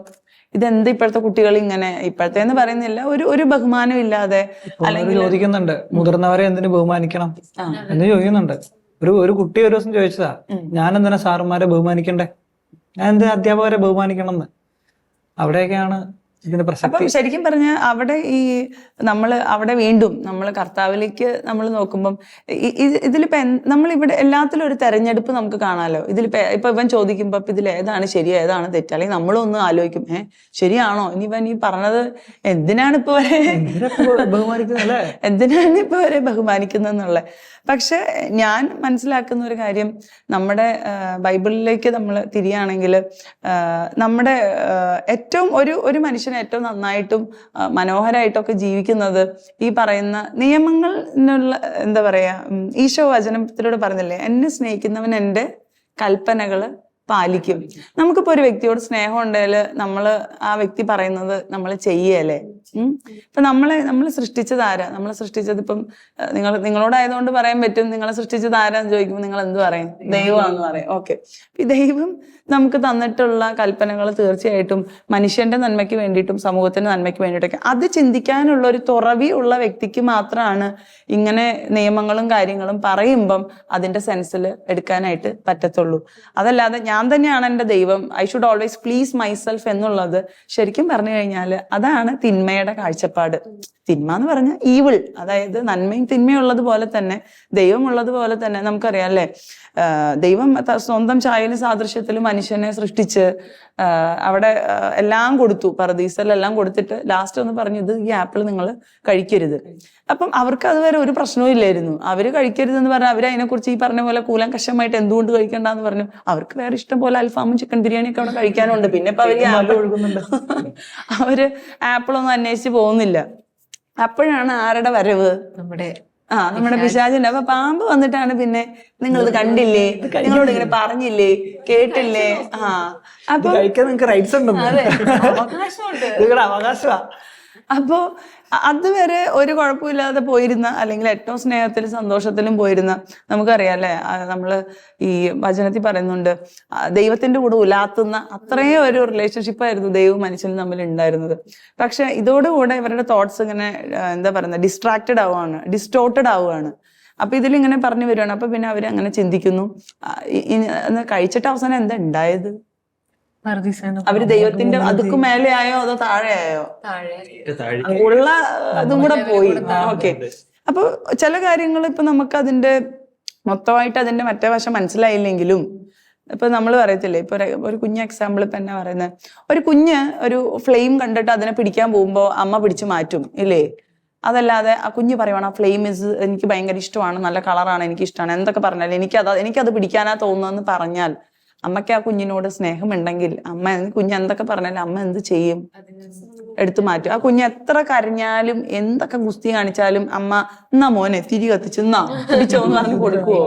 ഇതെന്ത് ഇപ്പോഴത്തെ കുട്ടികൾ ഇങ്ങനെ? ഇപ്പോഴത്തെ എന്ന് പറയുന്നില്ല. ഒരു ഒരു ബഹുമാനം ഇല്ലാതെ അല്ലെങ്കിൽ ചോദിക്കുന്നുണ്ട് മുതിർന്നവരെ എന്തിനു ബഹുമാനിക്കണം? എന്ന് ചോദിക്കുന്നുണ്ട്. ഒരു ഒരു കുട്ടി ഒരു ദിവസം ചോദിച്ചതാ ഞാൻ എന്തിനാ സാറുമാരെ ബഹുമാനിക്കണ്ടേ? ഞാൻ എന്തിനാ അധ്യാപകരെ ബഹുമാനിക്കണം എന്ന് അവിടെയൊക്കെയാണ് ഇതിന്റെ പ്രസക്തി ശരിക്കും പറഞ്ഞ അവിടെ ഈ നമ്മൾ അവിടെ വീണ്ടും നമ്മൾ കർത്താവിലേക്ക് നമ്മൾ നോക്കുമ്പം ഇതിലിപ്പോ നമ്മൾ ഇവിടെ എല്ലാത്തിലും ഒരു തെരഞ്ഞെടുപ്പ് നമുക്ക് കാണാലോ? ഇതിലിപ്പോ ഇപ്പൊ ഇവൻ ചോദിക്കുമ്പോ ഇതിൽ ഏതാണ് ശരി ഏതാണ് തെറ്റ്? അല്ലെങ്കിൽ നമ്മളൊന്ന് ആലോചിക്കും ഏഹ് ശരിയാണോ? ഇനി ഇവൻ ഈ പറഞ്ഞത് എന്തിനാണ് ഇപ്പൊ വരെ എന്തിനാണ് ഇപ്പൊ വരെ ബഹുമാനിക്കുന്നതെന്നുള്ള പക്ഷെ ഞാൻ മനസ്സിലാക്കുന്ന ഒരു കാര്യം നമ്മുടെ ബൈബിളിലേക്ക് നമ്മൾ തിരിയാണെങ്കിൽ നമ്മുടെ ഏറ്റവും ഒരു ഒരു മനുഷ്യൻ ഏറ്റവും നന്നായിട്ടും മനോഹരമായിട്ടൊക്കെ ജീവിക്കുന്നത് ഈ പറയുന്ന നിയമങ്ങളിനുള്ള എന്താ പറയുക ഈശോ വചനത്തിലൂടെ പറഞ്ഞില്ലേ എന്നെ സ്നേഹിക്കുന്നവൻ എന്റെ കൽപ്പനകൾ പാലിക്കും. നമുക്കിപ്പോ ഒരു വ്യക്തിയോട് സ്നേഹം ഉണ്ടെങ്കിൽ നമ്മൾ ആ വ്യക്തി പറയുന്നത് നമ്മൾ ചെയ്യല്ലേ? ഇപ്പൊ നമ്മളെ നമ്മൾ സൃഷ്ടിച്ചത് ആരാ? നമ്മളെ സൃഷ്ടിച്ചത് ഇപ്പം നിങ്ങൾ നിങ്ങളോടായതുകൊണ്ട് പറയാൻ പറ്റും നിങ്ങളെ സൃഷ്ടിച്ചത് ആരാന്ന് ചോദിക്കുമ്പോൾ നിങ്ങൾ എന്ത് പറയും ദൈവമാണെന്ന് പറയും. ഓക്കെ. ഈ ദൈവം നമുക്ക് തന്നിട്ടുള്ള കൽപ്പനകൾ തീർച്ചയായിട്ടും മനുഷ്യന്റെ നന്മയ്ക്ക് വേണ്ടിയിട്ടും സമൂഹത്തിന്റെ നന്മയ്ക്ക് വേണ്ടിയിട്ടൊക്കെ. അത് ചിന്തിക്കാനുള്ള ഒരു തുറവി ഉള്ള വ്യക്തിക്ക് മാത്രമാണ് ഇങ്ങനെ നിയമങ്ങളും കാര്യങ്ങളും പറയുമ്പം അതിന്റെ സെൻസിൽ എടുക്കാനായിട്ട് പറ്റത്തുള്ളൂ. അതല്ലാതെ ഞാൻ തന്നെയാണ് എന്റെ ദൈവം. I should always please myself എന്നുള്ളത് ശരിക്കും പറഞ്ഞു കഴിഞ്ഞാൽ അതാണ് തിന്മയുടെ കാഴ്ചപ്പാട്. തിന്മ എന്ന് പറഞ്ഞാൽ ഈവിൾ അതായത് നന്മയും തിന്മയും ഉള്ളതുപോലെ തന്നെ ദൈവം ഉള്ളതുപോലെ തന്നെ നമുക്കറിയാം അല്ലേ? ദൈവം സ്വന്തം ചായലും സാദൃശ്യത്തിൽ മനുഷ്യനെ സൃഷ്ടിച്ച് അവിടെ എല്ലാം കൊടുത്തു. പറദീസലെല്ലാം കൊടുത്തിട്ട് ലാസ്റ്റ് ഒന്ന് പറഞ്ഞു ഇത് ഈ ആപ്പിൾ നിങ്ങൾ കഴിക്കരുത്. അപ്പം അവർക്ക് അതുവരെ ഒരു പ്രശ്നവും ഇല്ലായിരുന്നു. അവർ കഴിക്കരുത് എന്ന് പറഞ്ഞാൽ അവർ അതിനെക്കുറിച്ച് ഈ പറഞ്ഞ പോലെ കൂലം കൂലങ്കഷമായിട്ട് എന്തുകൊണ്ട് കഴിക്കണ്ടെന്ന് പറഞ്ഞു. അവർക്ക് വേറെ ഇഷ്ടം പോലെ അൽഫാമും ചിക്കൻ ബിരിയാണിയൊക്കെ അവിടെ കഴിക്കാനുണ്ട്. പിന്നെ ഇപ്പൊ അവർ ആപ്പിൾ അവർ ആപ്പിൾ ഒന്നും അന്വേഷിച്ച് പോകുന്നില്ല. അപ്പോഴാണ് ആരുടെ വരവ്? നമ്മുടെ ആ നമ്മുടെ പിശാചിന്റെ. അപ്പൊ പാമ്പ് വന്നിട്ടാണ് പിന്നെ നിങ്ങൾ ഇത് കണ്ടില്ലേ? നിങ്ങളോട് ഇങ്ങനെ പറഞ്ഞില്ലേ? കേട്ടില്ലേ? ആ അപ്പൊ നിങ്ങൾക്ക് റൈറ്റ്സ് ഉണ്ടോ അവകാശമുണ്ട്. നിങ്ങളുടെ അവകാശമാ അപ്പോ അതുവരെ ഒരു കുഴപ്പമില്ലാതെ പോയിരുന്ന അല്ലെങ്കിൽ ഏറ്റവും സ്നേഹത്തിലും സന്തോഷത്തിലും പോയിരുന്ന നമുക്കറിയാം അല്ലെ? നമ്മൾ ഈ വചനത്തിൽ പറയുന്നുണ്ട് ദൈവത്തിന്റെ കൂടെ ഉലാത്തുന്ന അത്രയും ഒരു റിലേഷൻഷിപ്പ് ആയിരുന്നു ദൈവവും മനുഷ്യനും തമ്മിൽ ഉണ്ടായിരുന്നത്. പക്ഷെ ഇതോടുകൂടെ ഇവരുടെ തോട്ട്സ് ഇങ്ങനെ എന്താ പറയുന്നത് ഡിസ്ട്രാക്റ്റഡ് ആവുകയാണ് ഡിസ്റ്റോർട്ടഡ് ആവുകയാണ്. അപ്പൊ ഇതിലിങ്ങനെ പറഞ്ഞു വരുവാണ് അപ്പൊ പിന്നെ അവർ അങ്ങനെ ചിന്തിക്കുന്നു കഴിച്ചിട്ട് അവസാനം എന്താ ഉണ്ടായത്? അവർ ദൈവത്തിന്റെ അതുക്കു മേലെ ആയോ അതോ താഴെ. ആയോ ഉള്ള അതും കൂടെ പോയി. ഓക്കെ. അപ്പൊ ചില കാര്യങ്ങൾ ഇപ്പൊ നമുക്ക് അതിന്റെ മൊത്തമായിട്ട് അതിന്റെ മറ്റേ വശം മനസ്സിലായില്ലെങ്കിലും ഇപ്പൊ നമ്മൾ പറയത്തില്ലേ ഇപ്പൊ ഒരു- കുഞ്ഞ് എക്സാമ്പിൾ ഇപ്പൊ എന്നാ പറയുന്നത് ഒരു കുഞ്ഞ് ഒരു ഫ്ലെയിം കണ്ടിട്ട് അതിനെ പിടിക്കാൻ പോകുമ്പോ അമ്മ പിടിച്ചു മാറ്റും ഇല്ലേ? അതല്ലാതെ ആ കുഞ്ഞ് പറയുവാണ് ആ ഫ്ലെയിം ഇസ് എനിക്ക് ഭയങ്കര ഇഷ്ടമാണ് നല്ല കളറാണ് എനിക്ക് ഇഷ്ടമാണ് എന്തൊക്കെ പറഞ്ഞാലും അത് എനിക്കത് പിടിക്കാനാ തോന്നുന്നതെന്ന് പറഞ്ഞാൽ അമ്മയ്ക്ക് ആ കുഞ്ഞിനോട് സ്നേഹമുണ്ടെങ്കിൽ അമ്മ കുഞ്ഞ് എന്തൊക്കെ പറഞ്ഞാലും അമ്മ എന്ത് ചെയ്യും? എടുത്തു മാറ്റും. ആ കുഞ്ഞ് എത്ര കരഞ്ഞാലും എന്തൊക്കെ ഗുസ്തി കാണിച്ചാലും അമ്മ എന്നാ മോനെ തിരി കത്തിച്ച് എന്നാ പിടിച്ചോ എന്ന് പറഞ്ഞ് കൊടുക്കുവോ?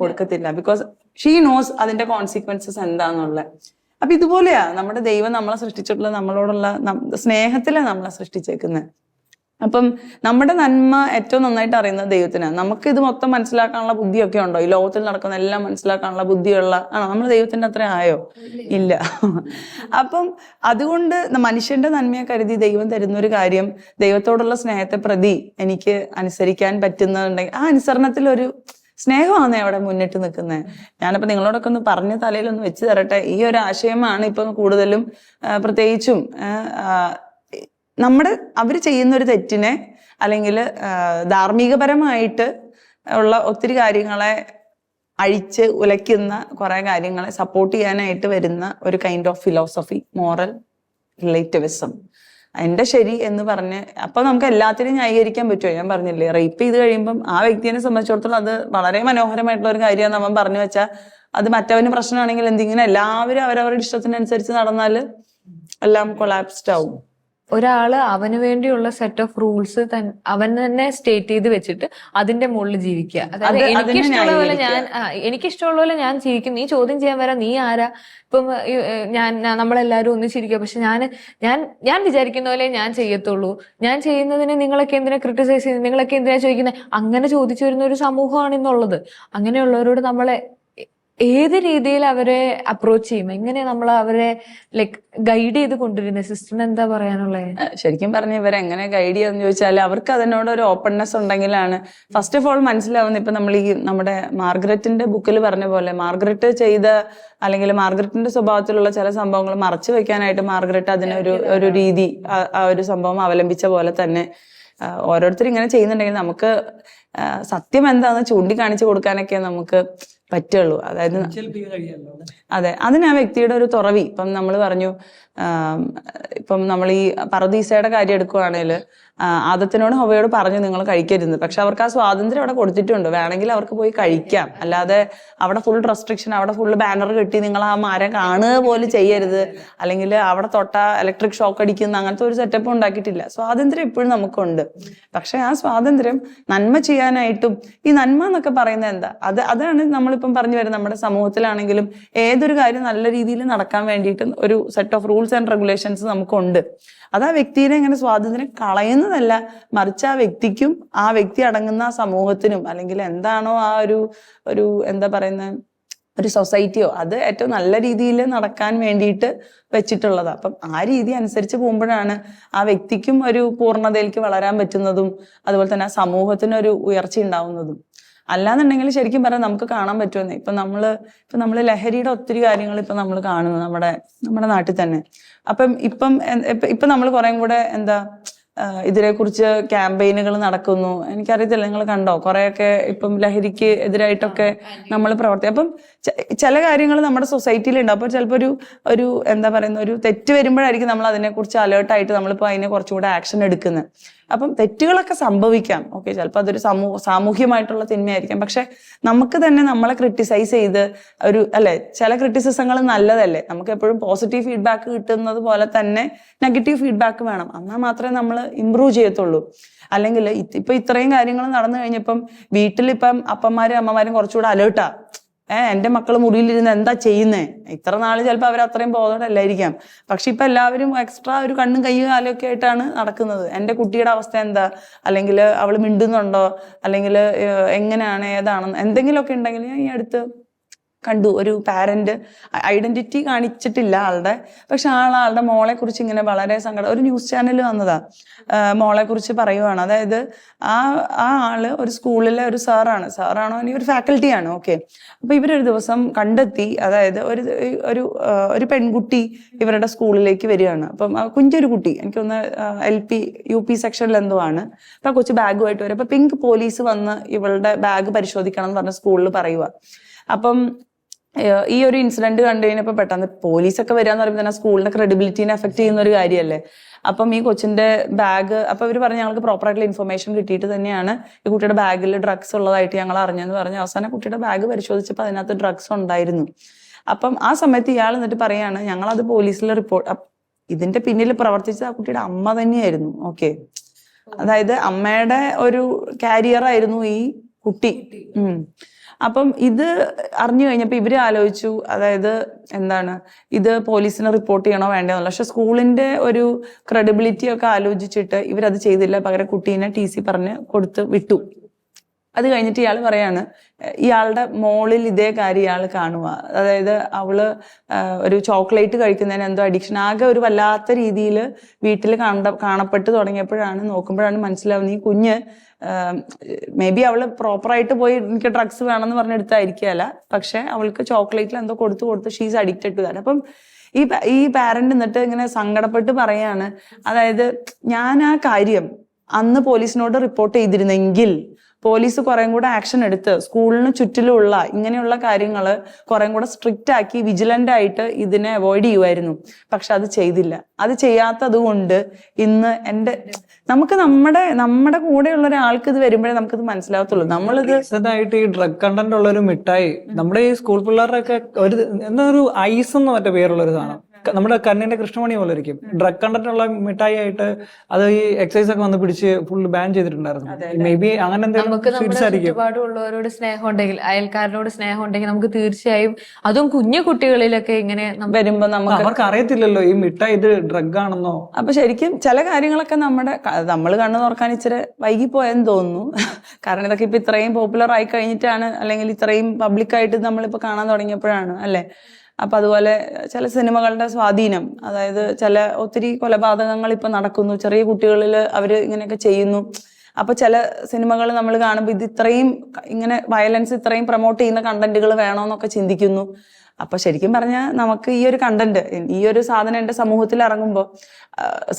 കൊടുക്കത്തില്ല. ബിക്കോസ് ഷീ നോസ് അതിന്റെ കോൺസിക്വൻസസ് എന്താന്നുള്ള അപ്പൊ ഇതുപോലെയാ നമ്മുടെ ദൈവം നമ്മളെ സൃഷ്ടിച്ചിട്ടുള്ള നമ്മളോടുള്ള സ്നേഹത്തിലാണ് നമ്മളെ സൃഷ്ടിച്ചേക്കുന്നത് അപ്പം നമ്മുടെ നന്മ ഏറ്റവും നന്നായിട്ട് അറിയുന്നത് ദൈവത്തിനാണ്. നമുക്ക് ഇത് മൊത്തം മനസ്സിലാക്കാനുള്ള ബുദ്ധിയൊക്കെ ഉണ്ടോ? ഈ ലോകത്തിൽ നടക്കുന്ന എല്ലാം മനസ്സിലാക്കാനുള്ള ബുദ്ധിയുള്ള ആണോ? നമ്മൾ ദൈവത്തിന്റെ അത്ര ആയോ? ഇല്ല. അപ്പം അതുകൊണ്ട് മനുഷ്യന്റെ നന്മയെ കരുതി ദൈവം തരുന്ന ഒരു കാര്യം ദൈവത്തോടുള്ള സ്നേഹത്തെ പ്രതി എനിക്ക് അനുസരിക്കാൻ പറ്റുന്നുണ്ടെങ്കിൽ ആ അനുസരണത്തിൽ ഒരു സ്നേഹമാണ് അവിടെ മുന്നിട്ട് നിൽക്കുന്നത് ഞാനപ്പോ നിങ്ങളോടൊക്കെ ഒന്ന് പറഞ്ഞ തലയിലൊന്ന് വെച്ച് തരട്ടെ. ഈ ഒരു ആശയമാണ് ഇപ്പം കൂടുതലും പ്രത്യേകിച്ചും നമ്മുടെ അവർ ചെയ്യുന്ന ഒരു തെറ്റിനെ അല്ലെങ്കിൽ ധാർമ്മികപരമായിട്ട് ഉള്ള ഒത്തിരി കാര്യങ്ങളെ അഴിച്ച് ഉലയ്ക്കുന്ന കുറേ കാര്യങ്ങളെ സപ്പോർട്ട് ചെയ്യാനായിട്ട് വരുന്ന ഒരു kind of philosophy moral relativism എന്റെ ശരി എന്ന് പറഞ്ഞ് അപ്പൊ നമുക്ക് എല്ലാത്തിനും ന്യായീകരിക്കാൻ പറ്റുമോ? ഞാൻ പറഞ്ഞില്ലേ റേപ്പ് ചെയ്ത് കഴിയുമ്പം ആ വ്യക്തിയെ സംബന്ധിച്ചിടത്തോളം അത് വളരെ മനോഹരമായിട്ടുള്ള ഒരു കാര്യമാണ് അവൻ പറഞ്ഞു വെച്ചാൽ അത് മറ്റവന് പ്രശ്നമാണെങ്കിൽ എന്തിങ്ങനെ എല്ലാവരും അവരവരുടെ ഇഷ്ടത്തിനനുസരിച്ച് നടന്നാൽ എല്ലാം കൊളാപ്സ്ഡ് ആവും. ഒരാൾ അവന് വേണ്ടിയുള്ള സെറ്റ് ഓഫ് റൂൾസ് അവൻ തന്നെ സ്റ്റേറ്റ് ചെയ്ത് വെച്ചിട്ട് അതിന്റെ മുകളിൽ ജീവിക്കുക. അതായത് എനിക്കിഷ്ടമുള്ള പോലെ ഞാൻ എനിക്കിഷ്ടമുള്ള പോലെ ഞാൻ ജീവിക്കും. നീ ചോദ്യം ചെയ്യാൻ വരാം. നീ ആരാ? ഇപ്പം ഞാൻ നമ്മളെല്ലാവരും ഒന്നിച്ചിരിക്കുക. പക്ഷെ ഞാൻ ഞാൻ ഞാൻ വിചാരിക്കുന്ന പോലെ ഞാൻ ചെയ്യത്തുള്ളൂ. ഞാൻ ചെയ്യുന്നതിന് നിങ്ങളൊക്കെ എന്തിനാ ക്രിട്ടിസൈസ് ചെയ്യുന്നത്? നിങ്ങളൊക്കെ എന്തിനാ ചോദിക്കുന്നത് അങ്ങനെ ചോദിച്ചു വരുന്ന ഒരു സമൂഹമാണ് ഇന്നുള്ളത് അങ്ങനെയുള്ളവരോട് നമ്മളെ ഏത് രീതിയിൽ അവരെ അപ്രോച്ച് ചെയ്യും? എങ്ങനെ നമ്മൾ അവരെ ലൈക്ക് ഗൈഡ് ചെയ്ത് കൊണ്ടുവരുന്നത് സിസ്റ്ററിന് എന്താ പറയാനുള്ളത് ശരിക്കും പറഞ്ഞ ഇവരെങ്ങനെ ഗൈഡ് ചെയ്യാന്ന് ചോദിച്ചാൽ അവർക്ക് അതിനോട് ഒരു ഓപ്പൺനെസ് ഉണ്ടെങ്കിലാണ്. ഫസ്റ്റ് ഓഫ് ഓൾ മനസ്സിലാവുന്ന ഇപ്പൊ നമ്മൾ ഈ നമ്മുടെ മാർഗ്രറ്റിന്റെ ബുക്കിൽ പറഞ്ഞ പോലെ മാർഗ്രറ്റ് ചെയ്ത അല്ലെങ്കിൽ മാർഗ്രറ്റിന്റെ സ്വഭാവത്തിലുള്ള ചില സംഭവങ്ങൾ മറച്ചു വെക്കാനായിട്ട് മാർഗ്രറ്റ് അതിനൊരു ഒരു രീതി ആ- ഒരു സംഭവം അവലംബിച്ച പോലെ തന്നെ ഓരോരുത്തർ ഇങ്ങനെ ചെയ്യുന്നുണ്ടെങ്കിൽ നമുക്ക് സത്യം എന്താണെന്ന് ചൂണ്ടിക്കാണിച്ചു കൊടുക്കാനൊക്കെ നമുക്ക് പറ്റുള്ളൂ. അതായത് അതെ. അതിന് ആ വ്യക്തിയുടെ ഒരു തുറവി. ഇപ്പം നമ്മൾ പറഞ്ഞു ഇപ്പം നമ്മൾ ഈ പറദീസയുടെ കാര്യം എടുക്കുവാണെങ്കിൽ ആദത്തിനോട് ഹവയോട് പറഞ്ഞു നിങ്ങൾ കഴിക്കരുത്. പക്ഷെ അവർക്ക് ആ സ്വാതന്ത്ര്യം അവിടെ കൊടുത്തിട്ടുണ്ട്. വേണമെങ്കിൽ അവർക്ക് പോയി കഴിക്കാം. അല്ലാതെ അവിടെ ഫുൾ റെസ്ട്രിക്ഷൻ അവിടെ ഫുൾ ബാനർ കെട്ടി നിങ്ങൾ ആ മരം കാണുക പോലും ചെയ്യരുത്. അല്ലെങ്കിൽ അവിടെ തൊട്ട ഇലക്ട്രിക് ഷോക്ക് അടിക്കുന്ന അങ്ങനത്തെ ഒരു സെറ്റപ്പ് ഉണ്ടാക്കിയിട്ടില്ല. സ്വാതന്ത്ര്യം ഇപ്പോഴും നമുക്കുണ്ട്. പക്ഷെ ആ സ്വാതന്ത്ര്യം നന്മ ചെയ്യാനായിട്ടും ഈ നന്മ എന്നൊക്കെ പറയുന്നത് എന്താ? അത് അതാണ് നമ്മളിപ്പം പറഞ്ഞു വരുന്നത്. നമ്മുടെ സമൂഹത്തിലാണെങ്കിലും ഏതൊരു കാര്യം നല്ല രീതിയിൽ നടക്കാൻ വേണ്ടിയിട്ട് ഒരു set of rules and regulations നമുക്കുണ്ട്. അത് ആ വ്യക്തിയെ ഇങ്ങനെ സ്വാതന്ത്ര്യം കളയുന്നതല്ല മറിച്ച് ആ വ്യക്തിക്കും ആ വ്യക്തി അടങ്ങുന്ന ആ സമൂഹത്തിനും അല്ലെങ്കിൽ എന്താണോ ആ ഒരു ഒരു എന്താ പറയുന്ന ഒരു സൊസൈറ്റിയോ അത് ഏറ്റവും നല്ല രീതിയിൽ നടക്കാൻ വേണ്ടിയിട്ട് വെച്ചിട്ടുള്ളത്. അപ്പം ആ രീതി അനുസരിച്ച് പോകുമ്പോഴാണ് ആ വ്യക്തിക്കും ഒരു പൂർണതയിലേക്ക് വളരാൻ പറ്റുന്നതും അതുപോലെ തന്നെ ആ സമൂഹത്തിനൊരു ഉയർച്ച ഉണ്ടാവുന്നതും. അല്ലാന്നുണ്ടെങ്കിൽ ശരിക്കും പറയാം നമുക്ക് കാണാൻ പറ്റുമെന്നേ. ഇപ്പൊ നമ്മൾ ഇപ്പൊ നമ്മൾ ലഹരിയുടെ ഒത്തിരി കാര്യങ്ങൾ ഇപ്പൊ നമ്മൾ കാണുന്നു നമ്മുടെ നമ്മുടെ നാട്ടിൽ തന്നെ. അപ്പം ഇപ്പൊ- ഇപ്പൊ നമ്മൾ കുറേ കൂടെ എന്താ ഇതിനെ കുറിച്ച് ക്യാമ്പയിനുകൾ നടക്കുന്നു. എനിക്കറിയത്തില്ല നിങ്ങൾ കണ്ടോ? കുറെയൊക്കെ ഇപ്പം ലഹരിക്ക് എതിരായിട്ടൊക്കെ നമ്മൾ പ്രവർത്തി അപ്പം ചില കാര്യങ്ങൾ നമ്മുടെ സൊസൈറ്റിയിൽ ഉണ്ട് അപ്പോൾ ചിലപ്പോൾ ഒരു ഒരു എന്താ പറയുന്ന ഒരു തെറ്റ് വരുമ്പോഴായിരിക്കും നമ്മൾ അതിനെക്കുറിച്ച് അലേർട്ടായിട്ട് നമ്മളിപ്പോൾ അതിനെ കുറച്ചുകൂടെ ആക്ഷൻ എടുക്കുന്നത്. അപ്പം തെറ്റുകളൊക്കെ സംഭവിക്കാം. ഓക്കെ ചിലപ്പോൾ അതൊരു സമൂഹ സാമൂഹ്യമായിട്ടുള്ള തിന്മയായിരിക്കാം. പക്ഷെ നമുക്ക് തന്നെ നമ്മളെ ക്രിട്ടിസൈസ് ചെയ്ത് ഒരു അല്ലെ ചില ക്രിറ്റിസിസങ്ങൾ നല്ലതല്ലേ? നമുക്ക് എപ്പോഴും പോസിറ്റീവ് ഫീഡ്ബാക്ക് കിട്ടുന്നത് പോലെ തന്നെ നെഗറ്റീവ് ഫീഡ്ബാക്ക് വേണം. എന്നാൽ മാത്രമേ നമ്മൾ ഇമ്പ്രൂവ് ചെയ്യത്തുള്ളൂ. അല്ലെങ്കിൽ ഇപ്പൊ ഇത്രയും കാര്യങ്ങൾ നടന്നു കഴിഞ്ഞപ്പം വീട്ടിലിപ്പം അപ്പന്മാരും അമ്മമാരും കുറച്ചുകൂടെ അലേർട്ടാ. ഏഹ് എന്റെ മക്കൾ മുറിയിലിരുന്ന് എന്താ ചെയ്യുന്നേ? ഇത്ര നാൾ ചിലപ്പോൾ അവർ അത്രയും ബോധമല്ലായിരിക്കാം പക്ഷെ ഇപ്പൊ എല്ലാവരും എക്സ്ട്രാ ഒരു കണ്ണും കൈയും ഒക്കെ ആയിട്ടാണ് നടക്കുന്നത്. എന്റെ കുട്ടിയുടെ അവസ്ഥ എന്താ? അല്ലെങ്കിൽ അവൾ മിണ്ടുന്നുണ്ടോ? അല്ലെങ്കിൽ എങ്ങനെയാണ് ഏതാണെന്ന്? എന്തെങ്കിലുമൊക്കെ ഉണ്ടെങ്കിൽ ഞാൻ ഈ അടുത്ത് കണ്ടു. ഒരു പാരന്റ് ഐഡന്റിറ്റി കാണിച്ചിട്ടില്ല ആളുടെ. പക്ഷെ ആൾ ആളുടെ മോളെ കുറിച്ച് ഇങ്ങനെ വളരെ സങ്കടം. ഒരു ന്യൂസ് ചാനൽ വന്നതാ. മോളെ കുറിച്ച് പറയുവാണ്. അതായത് ആ ആ ആൾ ഒരു സ്കൂളിലെ ഒരു സാറാണ്. സാറാണോ അല്ലെങ്കിൽ ഒരു ഫാക്കൽറ്റിയാണ് ഓക്കെ അപ്പൊ ഇവരൊരു ദിവസം കണ്ടെത്തി. അതായത് ഒരു ഒരു ഒരു പെൺകുട്ടി ഇവരുടെ സ്കൂളിലേക്ക് വരികയാണ്. അപ്പം കുഞ്ചൊരു കുട്ടി എനിക്കൊന്ന് എൽ പി യു പി സെക്ഷനിൽ എന്തോ ആണ്. അപ്പൊ കൊച്ച് ബാഗുമായിട്ട് വരും. അപ്പൊ പിങ്ക് പോലീസ് വന്ന് ഇവളുടെ ബാഗ് പരിശോധിക്കണം എന്ന് പറഞ്ഞ സ്കൂളിൽ പറയുക അപ്പം ഈ ഒരു ഇൻസിഡന്റ് കണ്ടു കഴിഞ്ഞപ്പോ പെട്ടെന്ന് പോലീസൊക്കെ വരിക എന്ന് പറയുമ്പോൾ തന്നെ സ്കൂളിന്റെ ക്രെഡിബിലിറ്റിനെ എഫക്ട് ചെയ്യുന്ന ഒരു കാര്യമല്ലേ അപ്പം ഈ കൊച്ചിന്റെ ബാഗ് അപ്പൊ ഇവർ പറഞ്ഞു ഞങ്ങൾക്ക് പ്രോപ്പർ ആയിട്ടുള്ള ഇൻഫർമേഷൻ കിട്ടിയിട്ട് തന്നെയാണ് ഈ കുട്ടിയുടെ ബാഗിൽ ഡ്രഗ്സ് ഉള്ളതായിട്ട് ഞങ്ങൾ അറിഞ്ഞെന്ന് പറഞ്ഞു അവസാനം കുട്ടിയുടെ ബാഗ് പരിശോധിച്ചപ്പോൾ അതിനകത്ത് ഡ്രഗ്സ് ഉണ്ടായിരുന്നു. അപ്പം ആ സമയത്ത് ഇയാൾ എന്നിട്ട് പറയാണ് ഞങ്ങളത് പോലീസിൽ റിപ്പോർട്ട് ഇതിന്റെ പിന്നിൽ പ്രവർത്തിച്ച ആ കുട്ടിയുടെ അമ്മ തന്നെയായിരുന്നു. ഓക്കെ അതായത് അമ്മയുടെ ഒരു കാരിയർ ആയിരുന്നു ഈ കുട്ടി. അപ്പം ഇത് അറിഞ്ഞു കഴിഞ്ഞപ്പോൾ ഇവർ ആലോചിച്ചു അതായത് എന്താണ് ഇത് പോലീസിന് റിപ്പോർട്ട് ചെയ്യണോ വേണ്ടതെന്നുള്ള പക്ഷെ സ്കൂളിന്റെ ഒരു ക്രെഡിബിലിറ്റി ഒക്കെ ആലോചിച്ചിട്ട് ഇവരത് ചെയ്തില്ല. പകരം കുട്ടീനെ ടി സി പറഞ്ഞ് കൊടുത്ത് വിട്ടു. അത് കഴിഞ്ഞിട്ട് ഇയാൾ പറയാണ് ഇയാളുടെ മോളിൽ ഇതേ കാര്യം ഇയാൾ കാണുക അതായത് അവൾ ഒരു ചോക്ലേറ്റ് കഴിക്കുന്നതിന് എന്തോ അഡിക്ഷൻ. ആകെ ഒരു വല്ലാത്ത രീതിയിൽ വീട്ടിൽ കാണ കാണപ്പെട്ട് തുടങ്ങിയപ്പോഴാണ് നോക്കുമ്പോഴാണ് മനസ്സിലാവുന്നത് ഈ കുഞ്ഞ് മേ ബി അവൾ പ്രോപ്പറായിട്ട് പോയി എനിക്ക് ഡ്രഗ്സ് വേണമെന്ന് പറഞ്ഞെടുത്തായിരിക്കുകയല്ല. പക്ഷെ അവൾക്ക് ചോക്ലേറ്റിൽ എന്തോ കൊടുത്തു കൊടുത്ത് ഷീസ് അഡിക്റ്റഡ് ടു അപ്പം ഈ ഈ പാരന്റ് എന്നിട്ട് ഇങ്ങനെ സങ്കടപ്പെട്ട് പറയാണ് അതായത് ഞാൻ ആ കാര്യം അന്ന് പോലീസിനോട് റിപ്പോർട്ട് ചെയ്തിരുന്നെങ്കിൽ പോലീസ് കുറേം കൂടെ ആക്ഷൻ എടുത്ത് സ്കൂളിന് ചുറ്റിലുള്ള ഇങ്ങനെയുള്ള കാര്യങ്ങൾ കുറേം കൂടെ സ്ട്രിക്റ്റ് ആക്കി വിജിലന്റ് ആയിട്ട് ഇതിനെ അവോയ്ഡ് ചെയ്യുമായിരുന്നു പക്ഷെ അത് ചെയ്തില്ല. അത് ചെയ്യാത്തത് കൊണ്ട് ഇന്ന് എന്റെ നമുക്ക് നമ്മുടെ നമ്മുടെ കൂടെയുള്ള ഒരാൾക്ക് ഇത് വരുമ്പോഴേ നമുക്കിത് മനസ്സിലാവത്തുള്ളൂ. നമ്മളിത് ആയിട്ട് ഈ ഡ്രഗ് കണ്ടന്റ് ഉള്ള ഒരു മിഠായി. നമ്മുടെ ഈ സ്കൂൾ പിള്ളേരുടെ ഒക്കെ ഒരു എന്താ ഒരു ഐസ് എന്ന് മറ്റേ പേരുള്ള ഒരു സാധനം. നമ്മുടെ കണ്ണിന്റെ കൃഷ്ണമണി പോലെ ഇരിക്കും. ഡ്രഗ് കണ്ടന്റ് ഉള്ള മിഠായി ആയിട്ട് അത് ഈ എക്സൈസ് ഒക്കെ വന്ന് പിടിച്ച് ഫുൾ ബാൻ ചെയ്തിട്ടുണ്ടായിരുന്നു. മേ ബി അങ്ങനെ എന്തെങ്കിലും സ്നേഹം ഉണ്ടെങ്കിൽ അയൽക്കാരനോട് സ്നേഹം ഉണ്ടെങ്കിൽ നമുക്ക് തീർച്ചയായും അതും കുഞ്ഞു കുട്ടികളിലൊക്കെ ഇങ്ങനെ നമ്മ- വരുമ്പോ നമുക്ക് അവർക്ക് അറിയത്തില്ലല്ലോ ഈ മിഠായി ഇത് ഡ്രഗ് ആണെന്നോ. അപ്പൊ ശരിക്കും ചില കാര്യങ്ങളൊക്കെ നമ്മുടെ നമ്മൾ കണ്ണു നോർക്കാൻ ഇച്ചിരി വൈകിപ്പോയെന്ന് തോന്നുന്നു. കാരണം ഇതൊക്കെ ഇപ്പൊ ഇത്രയും പോപ്പുലർ ആയി കഴിഞ്ഞിട്ടാണ് അല്ലെങ്കിൽ ഇത്രയും പബ്ലിക്കായിട്ട് നമ്മളിപ്പോ കാണാൻ തുടങ്ങിയപ്പോഴാണ് അല്ലെ? അപ്പൊ അതുപോലെ ചില സിനിമകളുടെ സ്വാധീനം അതായത് ചില ഒത്തിരി കൊലപാതകങ്ങൾ ഇപ്പൊ നടക്കുന്നു ചെറിയ കുട്ടികളിൽ അവർ ഇങ്ങനെയൊക്കെ ചെയ്യുന്നു. അപ്പൊ ചില സിനിമകൾ നമ്മൾ കാണുമ്പോൾ ഇത് ഇത്രയും ഇങ്ങനെ വയലൻസ് ഇത്രയും പ്രൊമോട്ട് ചെയ്യുന്ന കണ്ടന്റുകൾ വേണോന്നൊക്കെ ചിന്തിക്കുന്നു. അപ്പൊ ശരിക്കും പറഞ്ഞാൽ നമുക്ക് ഈ ഒരു കണ്ടന്റ് ഈ ഒരു സാധനം എന്റെ സമൂഹത്തിൽ ഇറങ്ങുമ്പോൾ